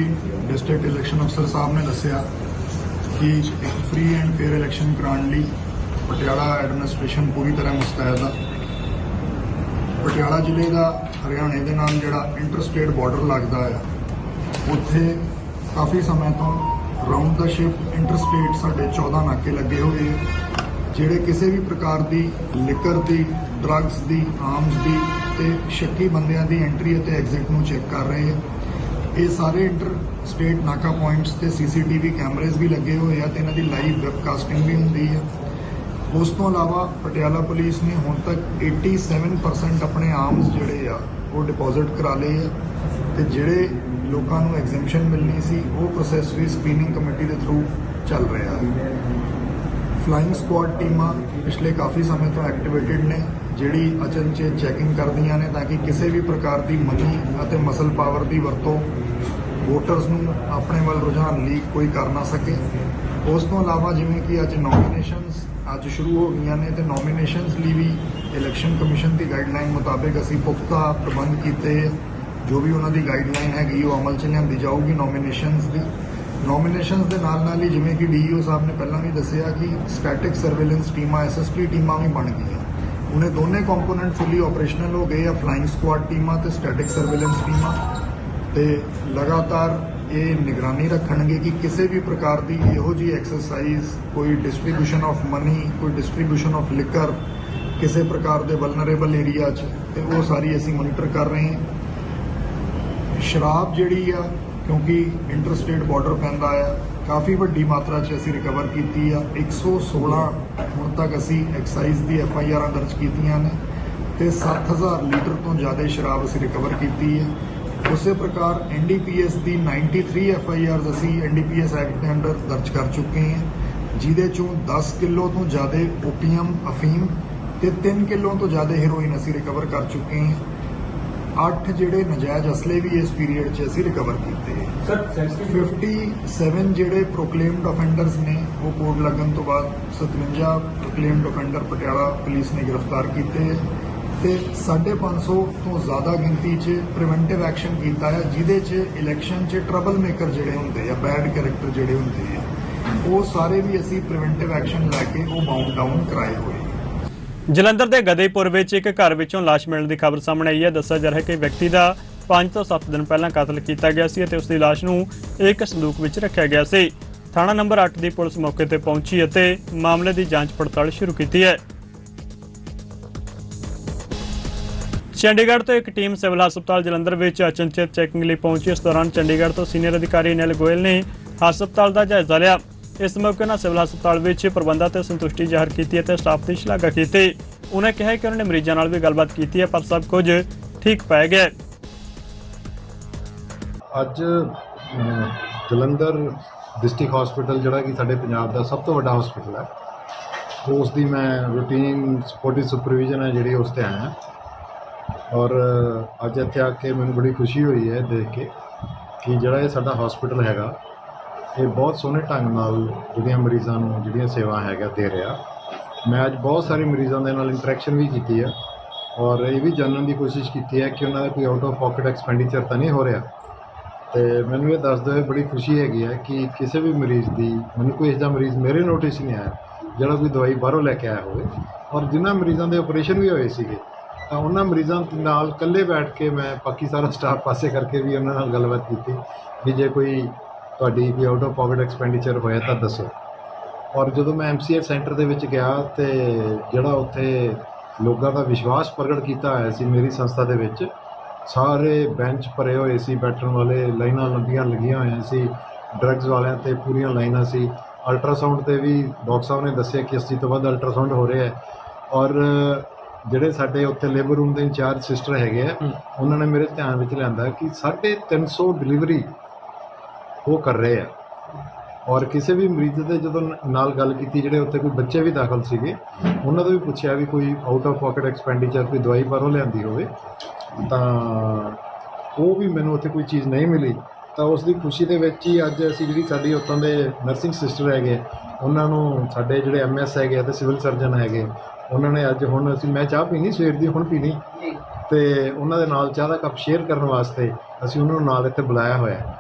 ਡਿਸਟ੍ਰਿਕਟ ਇਲੈਕਸ਼ਨ ਅਫਸਰ ਸਾਹਿਬ ਨੇ ਦੱਸਿਆ ਕਿ ਇੱਕ ਫ੍ਰੀ ਐਂਡ ਫੇਅਰ ਇਲੈਕਸ਼ਨ ਕਰਾਉਣ ਲਈ ਪਟਿਆਲਾ ਐਡਮਿਨਿਸਟ੍ਰੇਸ਼ਨ ਪੂਰੀ ਤਰ੍ਹਾਂ ਮੁਸਤੈਦ ਆ। ਪਟਿਆਲਾ ਜ਼ਿਲ੍ਹੇ ਦਾ ਹਰਿਆਣੇ ਦੇ ਨਾਲ ਜਿਹੜਾ ਇੰਟਰ ਸਟੇਟ ਬਾਰਡਰ ਲੱਗਦਾ ਆ, ਉੱਥੇ ਕਾਫੀ ਸਮੇਂ ਤੋਂ ਰਾਉਂਡ ਦਾ ਸ਼ਿਫਟ ਇੰਟਰ ਸਟੇਟ ਸਾਡੇ 14 ਨਾਕੇ ਲੱਗੇ ਹੋਏ ਆ, ਜਿਹੜੇ ਕਿਸੇ ਵੀ ਪ੍ਰਕਾਰ ਦੀ ਲਿਕਰ ਦੀ ਡਰੱਗਸ ਦੀ ਆਰਮਸ ਦੀ ਤੇ ਸ਼ੱਕੀ ਬੰਦਿਆਂ ਦੀ ਐਂਟਰੀ ਅਤੇ ਐਗਜ਼ਿਟ ਨੂੰ ਚੈੱਕ ਕਰ ਰਹੇ ਆ। ਇਹ ਸਾਰੇ ਇੰਟਰ ਸਟੇਟ ਨਾਕਾ ਪੁਆਇੰਟਸ ਤੇ ਸੀਸੀਟੀਵੀ ਕੈਮਰੇਜ਼ ਵੀ ਲੱਗੇ ਹੋਏ ਆ ਤੇ ਇਹਨਾਂ ਦੀ ਲਾਈਵ ਵੈਬਕਾਸਟਿੰਗ ਵੀ ਹੁੰਦੀ ਹੈ ਉਸ ਤੋਂ ਇਲਾਵਾ ਪਟਿਆਲਾ ਪੁਲਿਸ ਨੇ ਹੁਣ ਤੱਕ 87% ਆਪਣੇ ਆਰਮਸ ਜਿਹੜੇ ਆ, ਉਹ ਡਿਪੋਜ਼ਿਟ ਕਰਾ ਲਏ ਆ ਤੇ ਜਿਹੜੇ ਲੋਕਾਂ ਨੂੰ ਐਗਜ਼ੈਂਪਸ਼ਨ ਮਿਲਣੀ ਸੀ, ਉਹ ਪ੍ਰੋਸੈਸ ਵੀ ਸਕਰੀਨਿੰਗ ਕਮੇਟੀ ਦੇ ਥਰੂ ਚੱਲ ਰਿਹਾ ਹੈ ਫਲਾਈਂਗ ਸਕੁਆਡ ਟੀਮਾਂ ਪਿਛਲੇ ਕਾਫੀ ਸਮੇਂ ਤੋਂ ਐਕਟੀਵੇਟਿਡ ਨੇ, ਜਿਹੜੀ ਅਚਨਚੇਤ ਚੈਕਿੰਗ ਕਰਦੀਆਂ ਨੇ ਤਾਂ ਕਿ ਕਿਸੇ ਵੀ ਪ੍ਰਕਾਰ ਦੀ ਮਨੀ ਅਤੇ ਮਸਲ ਪਾਵਰ ਦੀ ਵਰਤੋਂ ਵੋਟਰਸ ਨੂੰ ਆਪਣੇ ਵੱਲ ਰੁਝਾਨ ਲਈ ਕੋਈ ਕਰ ਨਾ ਸਕੇ। ਉਸ ਤੋਂ ਇਲਾਵਾ ਜਿਵੇਂ ਕਿ ਅੱਜ ਨੋਮੀਨੇਸ਼ਨਸ ਅੱਜ ਸ਼ੁਰੂ ਹੋ ਗਈਆਂ ਨੇ ਤੇ ਨੋਮੀਨੇਸ਼ਨਸ ਲਈ ਵੀ ਇਲੈਕਸ਼ਨ ਕਮਿਸ਼ਨ ਦੀ ਗਾਈਡਲਾਈਨ ਮੁਤਾਬਕ ਅਸੀਂ ਪੁਖਤਾ ਪ੍ਰਬੰਧ ਕੀਤੇ ਜੋ ਵੀ ਉਹਨਾਂ ਦੀ ਗਾਈਡਲਾਈਨ ਹੈਗੀ ਉਹ ਅਮਲ 'ਚ ਲਿਆਂਦੀ ਜਾਊਗੀ ਨੋਮੀਨੇਸ਼ਨਸ ਦੀ। ਨੋਮੀਨੇਸ਼ਨਸ ਦੇ ਨਾਲ ਨਾਲ ਹੀ ਜਿਵੇਂ ਕਿ ਡੀਈਓ ਸਾਹਿਬ ਨੇ ਪਹਿਲਾਂ ਵੀ ਦੱਸਿਆ ਕਿ ਸਟੈਟਿਕ ਸਰਵੇਲੈਂਸ ਟੀਮਾਂ ਐਸਐਸਪੀ ਟੀਮਾਂ ਵੀ ਬਣ ਗਈਆਂ। ਉਹਨੇ ਦੋਨੇ ਕੰਪੋਨੈਂਟ ਫੁੱਲੀ ਆਪਰੇਸ਼ਨਲ ਹੋ ਗਏ ਆ ਫਲਾਈਂਗ ਸਕੁਆਡ ਟੀਮਾਂ ਤੇ ਸਟੈਟਿਕ ਸਰਵੇਲੈਂਸ ਟੀਮਾਂ। ਤੇ ਲਗਾਤਾਰ ਇਹ ਨਿਗਰਾਨੀ ਰੱਖਣਗੇ ਕਿ ਕਿਸੇ ਵੀ ਪ੍ਰਕਾਰ ਦੀ ਇਹੋ ਜਿਹੀ ਐਕਸਰਸਾਈਜ਼ ਕੋਈ ਡਿਸਟ੍ਰੀਬਿਊਸ਼ਨ ਆਫ ਮਨੀ ਕੋਈ ਡਿਸਟ੍ਰੀਬਿਊਸ਼ਨ ਆਫ ਲਿਕਰ ਕਿਸੇ ਪ੍ਰਕਾਰ ਦੇ ਵਲਨਰੇਬਲ ਏਰੀਆ 'ਚ, ਤੇ ਉਹ ਸਾਰੀ ਅਸੀਂ ਮੋਨੀਟਰ ਕਰ ਰਹੇ ਹਾਂ। ਸ਼ਰਾਬ ਜਿਹੜੀ ਆ, ਕਿਉਂਕਿ ਇੰਟਰਸਟੇਟ ਬਾਰਡਰ ਪੈਂਦਾ ਆ, ਕਾਫੀ ਵੱਡੀ ਮਾਤਰਾ 'ਚ ਅਸੀਂ ਰਿਕਵਰ ਕੀਤੀ ਆ। 116 ਹੁਣ ਤੱਕ ਅਸੀਂ ਐਕਸਾਈਜ਼ ਦੀ ਐਫ ਆਈ ਆਰਾਂ ਦਰਜ ਕੀਤੀਆਂ ਨੇ, ਤੇ 7000 ਲੀਟਰ ਤੋਂ ਜ਼ਿਆਦਾ ਸ਼ਰਾਬ ਅਸੀਂ ਰਿਕਵਰ ਕੀਤੀ ਹੈ ਉਸੇ ਪ੍ਰਕਾਰ ਐਨਡੀਪੀਐਸ ਦੀ 93 ਐਫ ਆਈ ਆਰਸ ਅਸੀਂ ਐਨਡੀਪੀਐਸ ਐਕਟ ਦੇ ਅੰਡਰ ਦਰਜ ਕਰ ਚੁੱਕੇ ਹਾਂ ਜਿਹਦੇ ਚੋਂ 10 ਕਿਲੋ ਤੋਂ ਜ਼ਿਆਦਾ ਓਪੀਅਮ ਅਫੀਮ ਤੇ 3 ਕਿਲੋ ਤੋਂ ਜ਼ਿਆਦਾ ਹੈਰੋਇਨ ਅਸੀਂ ਰਿਕਵਰ ਕਰ ਚੁੱਕੇ ਹਾਂ। ਅੱਠ ਜਿਹੜੇ ਨਜਾਇਜ਼ ਅਸਲੇ ਵੀ ਇਸ ਪੀਰੀਅਡ 'ਚ ਅਸੀਂ ਰਿਕਵਰ ਕੀਤੇ ਸਰ 57 ਜਿਹੜੇ ਪ੍ਰੋਕਲੇਮਡ ਅਫੈਂਡਰਸ ਨੇ ਉਹ ਕੋਡ ਲੱਗਣ ਤੋਂ ਬਾਅਦ 57 ਪ੍ਰੋਕਲੇਮਡ ਅਫੈਂਡਰ ਪਟਿਆਲਾ ਪੁਲਿਸ ਨੇ ਗ੍ਰਿਫਤਾਰ ਕੀਤੇ ਤੇ 550 ਤੋਂ ਜ਼ਿਆਦਾ ਗਿਣਤੀ 'ਚ ਪ੍ਰੀਵੈਂਟਿਵ ਐਕਸ਼ਨ ਕੀਤਾ ਹੈ, ਜਿਹਦੇ 'ਚ ਇਲੈਕਸ਼ਨ 'ਚ ਟਰਬਲ ਮੇਕਰ ਜਿਹੜੇ ਹੁੰਦੇ ਆ ਬੈਡ ਕੈਰੈਕਟਰ ਜਿਹੜੇ ਹੁੰਦੇ ਆ, ਉਹ ਸਾਰੇ ਵੀ ਅਸੀਂ ਪ੍ਰੀਵੈਂਟਿਵ ਐਕਸ਼ਨ ਲੈ ਕੇ ਉਹ ਬਾਉਂਡ ਡਾਊਨ ਕਰਾਏ ਹੋਏ ਜਲੰਧਰ ਦੇ ਗਦੇਪੁਰ ਵਿੱਚ ਇੱਕ ਘਰ ਵਿੱਚੋਂ ਲਾਸ਼ ਮਿਲਣ ਦੀ ਖਬਰ ਸਾਹਮਣੇ ਆਈ ਹੈ। ਦੱਸਿਆ ਜਾ ਰਿਹਾ ਹੈ ਕਿ ਵਿਅਕਤੀ ਦਾ 5 ਤੋਂ 7 ਦਿਨ ਪਹਿਲਾਂ ਕਤਲ ਕੀਤਾ ਗਿਆ ਸੀ ਅਤੇ ਉਸ ਦੀ ਲਾਸ਼ ਨੂੰ ਇੱਕ ਸੰਦੂਕ ਵਿੱਚ ਰੱਖਿਆ ਗਿਆ ਸੀ। ਥਾਣਾ ਨੰਬਰ 8 ਦੀ ਪੁਲਿਸ ਮੌਕੇ ਤੇ ਪਹੁੰਚੀ ਅਤੇ ਮਾਮਲੇ ਦੀ ਜਾਂਚ ਪੜਤਾਲ ਸ਼ੁਰੂ ਕੀਤੀ ਹੈ। ਚੰਡੀਗੜ੍ਹ ਤੋਂ ਇੱਕ ਟੀਮ ਸਿਵਲ ਹਸਪਤਾਲ ਜਲੰਧਰ ਵਿੱਚ ਅਚਨਚੇਤ ਚੈਕਿੰਗ ਲਈ ਪਹੁੰਚੀ ਇਸ ਦੌਰਾਨ ਚੰਡੀਗੜ੍ਹ ਤੋਂ ਸੀਨੀਅਰ ਅਧਿਕਾਰੀ ਨਿਲ ਗੋਇਲ ਨੇ ਹਸਪਤਾਲ ਦਾ ਜਾਇਜ਼ਾ ਲਿਆ ਇਸ ਮੌਕੇ ਉਹਨਾਂ ਸਿਵਲ ਹਸਪਤਾਲ ਵਿੱਚ ਪ੍ਰਬੰਧਾਂ ਤੇ ਸੰਤੁਸ਼ਟੀ ਜ਼ਾਹਰ ਕੀਤੀ ਅਤੇ ਸਟਾਫ ਦੀ ਸ਼ਲਾਘਾ ਕੀਤੀ ਉਹਨਾਂ ਕਿਹਾ ਕਿ ਉਹਨਾਂ ਨੇ ਮਰੀਜ਼ਾਂ ਨਾਲ ਵੀ ਗੱਲਬਾਤ ਕੀਤੀ ਹੈ ਪਰ ਸਭ ਕੁਝ ਠੀਕ ਪੈ ਗਿਆ ਹੈ। ਅੱਜ ਅਮ, ਜਲੰਧਰ ਡਿਸਟ੍ਰਿਕਟ ਹਸਪੀਟਲ ਜਿਹੜਾ ਕਿ ਸਾਡੇ ਪੰਜਾਬ ਦਾ ਸਭ ਤੋਂ ਵੱਡਾ ਹਸਪੀਟਲ ਹੈ ਉਸ ਦੀ ਮੈਂ ਰੂਟੀਨ ਸਪੋਰਟਿਵ ਸੁਪਰਵਿਜ਼ਨ ਹੈ ਜਿਹੜੀ ਉਸ ਤੇ ਆਇਆ ਹਾਂ। ਔਰ ਅੱਜ ਇੱਥੇ ਆ ਕੇ ਮੈਨੂੰ ਬੜੀ ਖੁਸ਼ੀ ਹੋਈ ਹੈ ਦੇਖ ਕੇ ਕਿ ਜਿਹੜਾ ਇਹ ਸਾਡਾ ਹਸਪੀਟਲ ਹੈਗਾ, ਇਹ ਬਹੁਤ ਸੋਹਣੇ ਢੰਗ ਨਾਲ ਜਿਹੜੀਆਂ ਮਰੀਜ਼ਾਂ ਨੂੰ ਜਿਹੜੀਆਂ ਸੇਵਾ ਹੈਗਾ ਦੇ ਰਿਹਾ। ਮੈਂ ਅੱਜ ਬਹੁਤ ਸਾਰੇ ਮਰੀਜ਼ਾਂ ਦੇ ਨਾਲ ਇੰਟਰੈਕਸ਼ਨ ਵੀ ਕੀਤੀ ਹੈ ਔਰ ਇਹ ਵੀ ਜਾਣਨ ਦੀ ਕੋਸ਼ਿਸ਼ ਕੀਤੀ ਹੈ ਕਿ ਉਹਨਾਂ ਦਾ ਕੋਈ ਆਊਟ ਆਫ ਪਾਕਟ ਐਕਸਪੈਂਡੀਚਰ ਤਾਂ ਨਹੀਂ ਹੋ ਰਿਹਾ। ਤੇ ਮੈਨੂੰ ਇਹ ਦੱਸਦੇ ਹੋਏ ਬੜੀ ਖੁਸ਼ੀ ਹੈਗੀ ਹੈ ਕਿ ਕਿਸੇ ਵੀ ਮਰੀਜ਼ ਦੀ, ਮੈਨੂੰ ਕੋਈ ਇਹਦਾ ਮਰੀਜ਼ ਮੇਰੇ ਨੋਟਿਸ ਨਹੀਂ ਆਇਆ, ਜਿਹੜਾ ਕੋਈ ਦਵਾਈ ਬਾਹਰੋਂ ਲੈ ਕੇ ਆਇਆ ਹੋਵੇ। ਔਰ ਜਿਨ੍ਹਾਂ ਮਰੀਜ਼ਾਂ ਦੇ ਆਪਰੇਸ਼ਨ ਵੀ ਹੋਏ ਸੀਗੇ ਤਾਂ ਉਹਨਾਂ ਮਰੀਜ਼ਾਂ ਨਾਲ ਇਕੱਲੇ ਬੈਠ ਕੇ ਮੈਂ ਬਾਕੀ ਸਾਰਾ ਸਟਾਫ ਪਾਸੇ ਕਰਕੇ ਵੀ ਉਹਨਾਂ ਨਾਲ ਗੱਲਬਾਤ ਕੀਤੀ ਕਿ ਜੇ ਕੋਈ ਤੁਹਾਡੀ ਵੀ ਆਊਟ ਆਫ ਪਾਕਟ ਐਕਸਪੈਂਡੀਚਰ ਹੋਇਆ ਤਾਂ ਦੱਸੋ। ਔਰ ਜਦੋਂ ਮੈਂ ਐਮਸੀਏ ਸੈਂਟਰ ਦੇ ਵਿੱਚ ਗਿਆ ਤੇ ਜਿਹੜਾ ਉੱਥੇ ਲੋਕਾਂ ਦਾ ਵਿਸ਼ਵਾਸ ਪ੍ਰਗਟ ਕੀਤਾ ਹੋਇਆ ਸੀ ਮੇਰੀ ਸੰਸਥਾ ਦੇ ਵਿੱਚ, ਸਾਰੇ ਬੈਂਚ ਭਰੇ ਹੋਏ ਸੀ, ਬੈਠਣ ਵਾਲੇ, ਲਾਈਨਾਂ ਲੰਬੀਆਂ ਲੱਗੀਆਂ ਹੋਈਆਂ ਸੀ ਡਰੱਗਸ ਵਾਲਿਆਂ ਤੇ ਪੂਰੀਆਂ ਲਾਈਨਾਂ ਸੀ। ਅਲਟਰਾਸਾਊਂਡ ਤੇ ਵੀ ਡਾਕਟਰ ਸਾਹਿਬ ਨੇ ਦੱਸਿਆ ਕਿ 80 ਤੋਂ ਵੱਧ ਅਲਟਰਾਸਾਊਂਡ ਹੋ ਰਿਹਾ ਹੈ। ਔਰ ਜਿਹੜੇ ਸਾਡੇ ਉੱਥੇ ਲੇਬਰ ਰੂਮ ਦੇ ਇੰਚਾਰਜ ਸਿਸਟਰ ਹੈਗੇ ਆ ਉਹਨਾਂ ਨੇ ਮੇਰੇ ਧਿਆਨ ਵਿੱਚ ਲਿਆਂਦਾ ਕਿ 350 ਡਿਲੀਵਰੀ ਉਹ ਕਰ ਰਹੇ ਆ। ਔਰ ਕਿਸੇ ਵੀ ਮਰੀਜ਼ ਦੇ ਜਦੋਂ ਨਾਲ ਗੱਲ ਕੀਤੀ ਜਿਹੜੇ ਉੱਥੇ ਕੋਈ ਬੱਚੇ ਵੀ ਦਾਖਲ ਸੀਗੇ ਉਹਨਾਂ ਤੋਂ ਵੀ ਪੁੱਛਿਆ ਵੀ ਕੋਈ ਆਊਟ ਆਫ ਪਾਕਟ ਐਕਸਪੈਂਡੀਚਰ ਕੋਈ ਦਵਾਈ ਬਾਹਰੋਂ ਲਿਆਂਦੀ ਹੋਵੇ ਤਾਂ ਉਹ ਵੀ ਮੈਨੂੰ ਉੱਥੇ ਕੋਈ ਚੀਜ਼ ਨਹੀਂ ਮਿਲੀ। ਤਾਂ ਉਸ ਦੀ ਖੁਸ਼ੀ ਦੇ ਵਿੱਚ ਹੀ ਅੱਜ ਅਸੀਂ ਜਿਹੜੀ ਸਾਡੀ ਉੱਥੋਂ ਦੇ ਨਰਸਿੰਗ ਸਿਸਟਰ ਹੈਗੇ ਉਹਨਾਂ ਨੂੰ ਸਾਡੇ ਜਿਹੜੇ ਐਮਐਸ ਹੈਗੇ ਤੇ ਸਿਵਲ ਸਰਜਨ ਹੈਗੇ ਉਹਨਾਂ ਨੇ ਅੱਜ ਹੁਣ ਅਸੀਂ ਮੈਂ ਚਾਹ ਪੀਣੀ ਸਵੇਰ ਦੀ ਹੁਣ ਪੀਣੀ। ਤੇ ਉਹਨਾਂ ਦੇ ਨਾਲ ਚਾਹ ਦਾ ਕੱਪ ਸ਼ੇਅਰ ਕਰਨ ਵਾਸਤੇ ਅਸੀਂ ਉਹਨਾਂ ਨੂੰ ਨਾਲ ਇੱਥੇ ਬੁਲਾਇਆ ਹੋਇਆ ਹੈ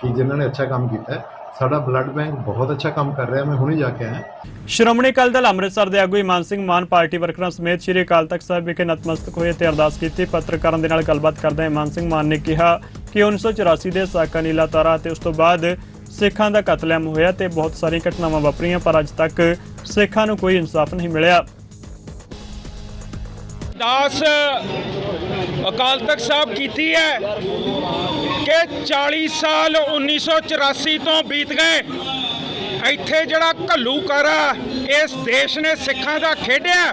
ਕਿ ਜਿਨ੍ਹਾਂ ਨੇ ਅੱਛਾ ਕੰਮ ਕੀਤਾ ਹੈ। ਸਾਡਾ ਬਲੱਡ ਬੈਂਕ ਬਹੁਤ ਅੱਛਾ ਕੰਮ ਕਰ ਰਿਹਾ ਮੈਂ ਹੁਣੇ ਜਾ ਕੇ ਆਇਆ। ਸ਼੍ਰੋਮਣੀ ਅਕਾਲੀ ਦਲ ਅੰਮ੍ਰਿਤਸਰ ਦੇ ਆਗੂ ਇਮਾਨ ਸਿੰਘ ਮਾਨ ਪਾਰਟੀ ਵਰਕਰਾਂ ਸਮੇਤ ਸ੍ਰੀ ਅਕਾਲ ਤਖਤ ਸਾਹਿਬ ਵਿਖੇ ਨਤਮਸਤਕ ਹੋਏ ਤੇ ਅਰਦਾਸ ਕੀਤੀ। ਪੱਤਰਕਾਰਾਂ ਦੇ ਨਾਲ ਗੱਲਬਾਤ ਕਰਦਿਆਂ ਇਮਾਨ ਸਿੰਘ ਮਾਨ ਨੇ ਕਿਹਾ ਕਿ 1984 ਦੇ ਸਾਕਾ ਨੀਲਾ ਤਾਰਾ ਤੇ ਉਸ ਤੋਂ ਬਾਅਦ ਸਿੱਖਾਂ ਦਾ ਕਤਲੇਆਮ ਹੋਇਆ ਤੇ ਬਹੁਤ ਸਾਰੀਆਂ ਘਟਨਾਵਾਂ ਵਾਪਰੀਆਂ ਪਰ ਅੱਜ ਤੱਕ ਸਿੱਖਾਂ ਨੂੰ ਕੋਈ ਇਨਸਾਫ ਨਹੀਂ ਮਿਲਿਆ। ਅਰਦਾਸ ਅਕਾਲ ਤਖਤ ਸਾਹਿਬ ਕੀਤੀ ਹੈ ਕਿ 40 ਸਾਲ 1984 ਤੋਂ ਬੀਤ ਗਏ। ਇੱਥੇ ਜਿਹੜਾ ਘੱਲੂਕਾਰਾ ਇਸ ਦੇਸ਼ ਨੇ ਸਿੱਖਾਂ ਦਾ ਖੇਡਿਆ,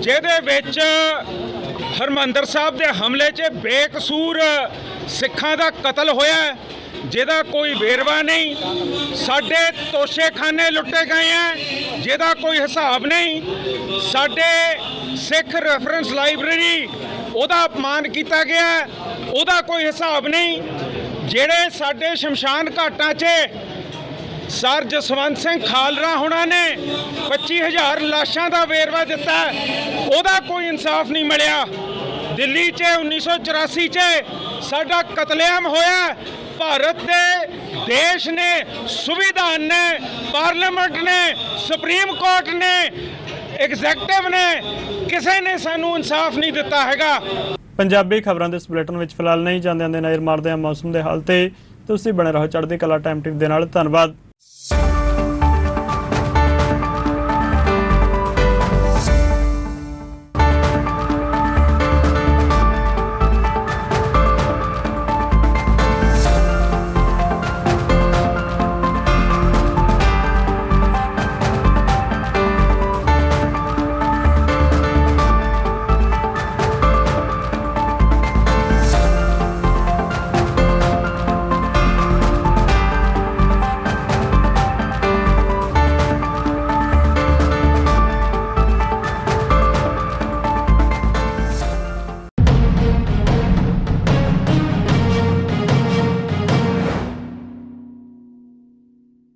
ਜਿਹਦੇ ਵਿੱਚ ਹਰਮੰਦਰ ਸਾਹਿਬ ਦੇ ਹਮਲੇ 'ਚ ਬੇਕਸੂਰ ਸਿੱਖਾਂ ਦਾ ਕਤਲ ਹੋਇਆ। ਜਿਹਦਾ ਕੋਈ ਵੇਰਵਾ ਨਹੀਂ, ਸਾਡੇ ਤੋਸ਼ੇਖਾਨੇ ਲੁੱਟੇ ਗਏ ਆ, ਜਿਹਦਾ ਕੋਈ ਹਿਸਾਬ ਨਹੀਂ, ਸਾਡੇ ਸਿੱਖ ਰੈਫਰੈਂਸ ਲਾਇਬ੍ਰੇਰੀ ਉਹਦਾ ਅਪਮਾਨ ਕੀਤਾ ਗਿਆ, ਉਹਦਾ ਕੋਈ ਹਿਸਾਬ ਨਹੀਂ। ਜਿਹੜੇ ਸਾਡੇ ਸ਼ਮਸ਼ਾਨ ਘਾਟਾਂ 'ਚ ਸਰ ਜਸਵੰਤ ਸਿੰਘ ਖਾਲਰਾ ਹੁਣਾਂ ਨੇ 25000 ਲਾਸ਼ਾਂ ਦਾ ਵੇਰਵਾ ਦਿੱਤਾ, ਉਹਦਾ ਕੋਈ ਇਨਸਾਫ ਨਹੀਂ ਮਿਲਿਆ। ਦਿੱਲੀ 'ਚ 1984 'ਚ ਸਾਡਾ ਕਤਲੇਆਮ ਹੋਇਆ ਭਾਰਤ ਦੇ ਦੇਸ਼ ਨੇ ਸੰਵਿਧਾਨ ਨੇ, ਪਾਰਲੀਮੈਂਟ ਨੇ, ਸੁਪਰੀਮ ਕੋਰਟ ਨੇ, ਐਗਜ਼ੈਕਟਿਵ ਨੇ, ਕਿਸੇ ਨੇ ਸਾਨੂੰ ਇਨਸਾਫ ਨਹੀਂ ਦਿੱਤਾ ਹੈਗਾ। ਪੰਜਾਬੀ ਖਬਰਾਂ ਦੇ ਇਸ ਬੁਲੇਟਿਨ ਵਿੱਚ ਫਿਲਹਾਲ ਨਹੀਂ ਜਾਂਦੇ ਆਂਦੇ ਨਜ਼ਰ ਮਾਰਦੇ ਹਾਂ ਮੌਸਮ ਦੇ ਹਾਲ ਤੇ। ਤੁਸੀਂ ਬਣੇ ਰਹੋ ਚੜ੍ਹਦੀ ਕਲਾ ਟਾਈਮ ਟਿਪ ਦੇ ਨਾਲ। ਧੰਨਵਾਦ।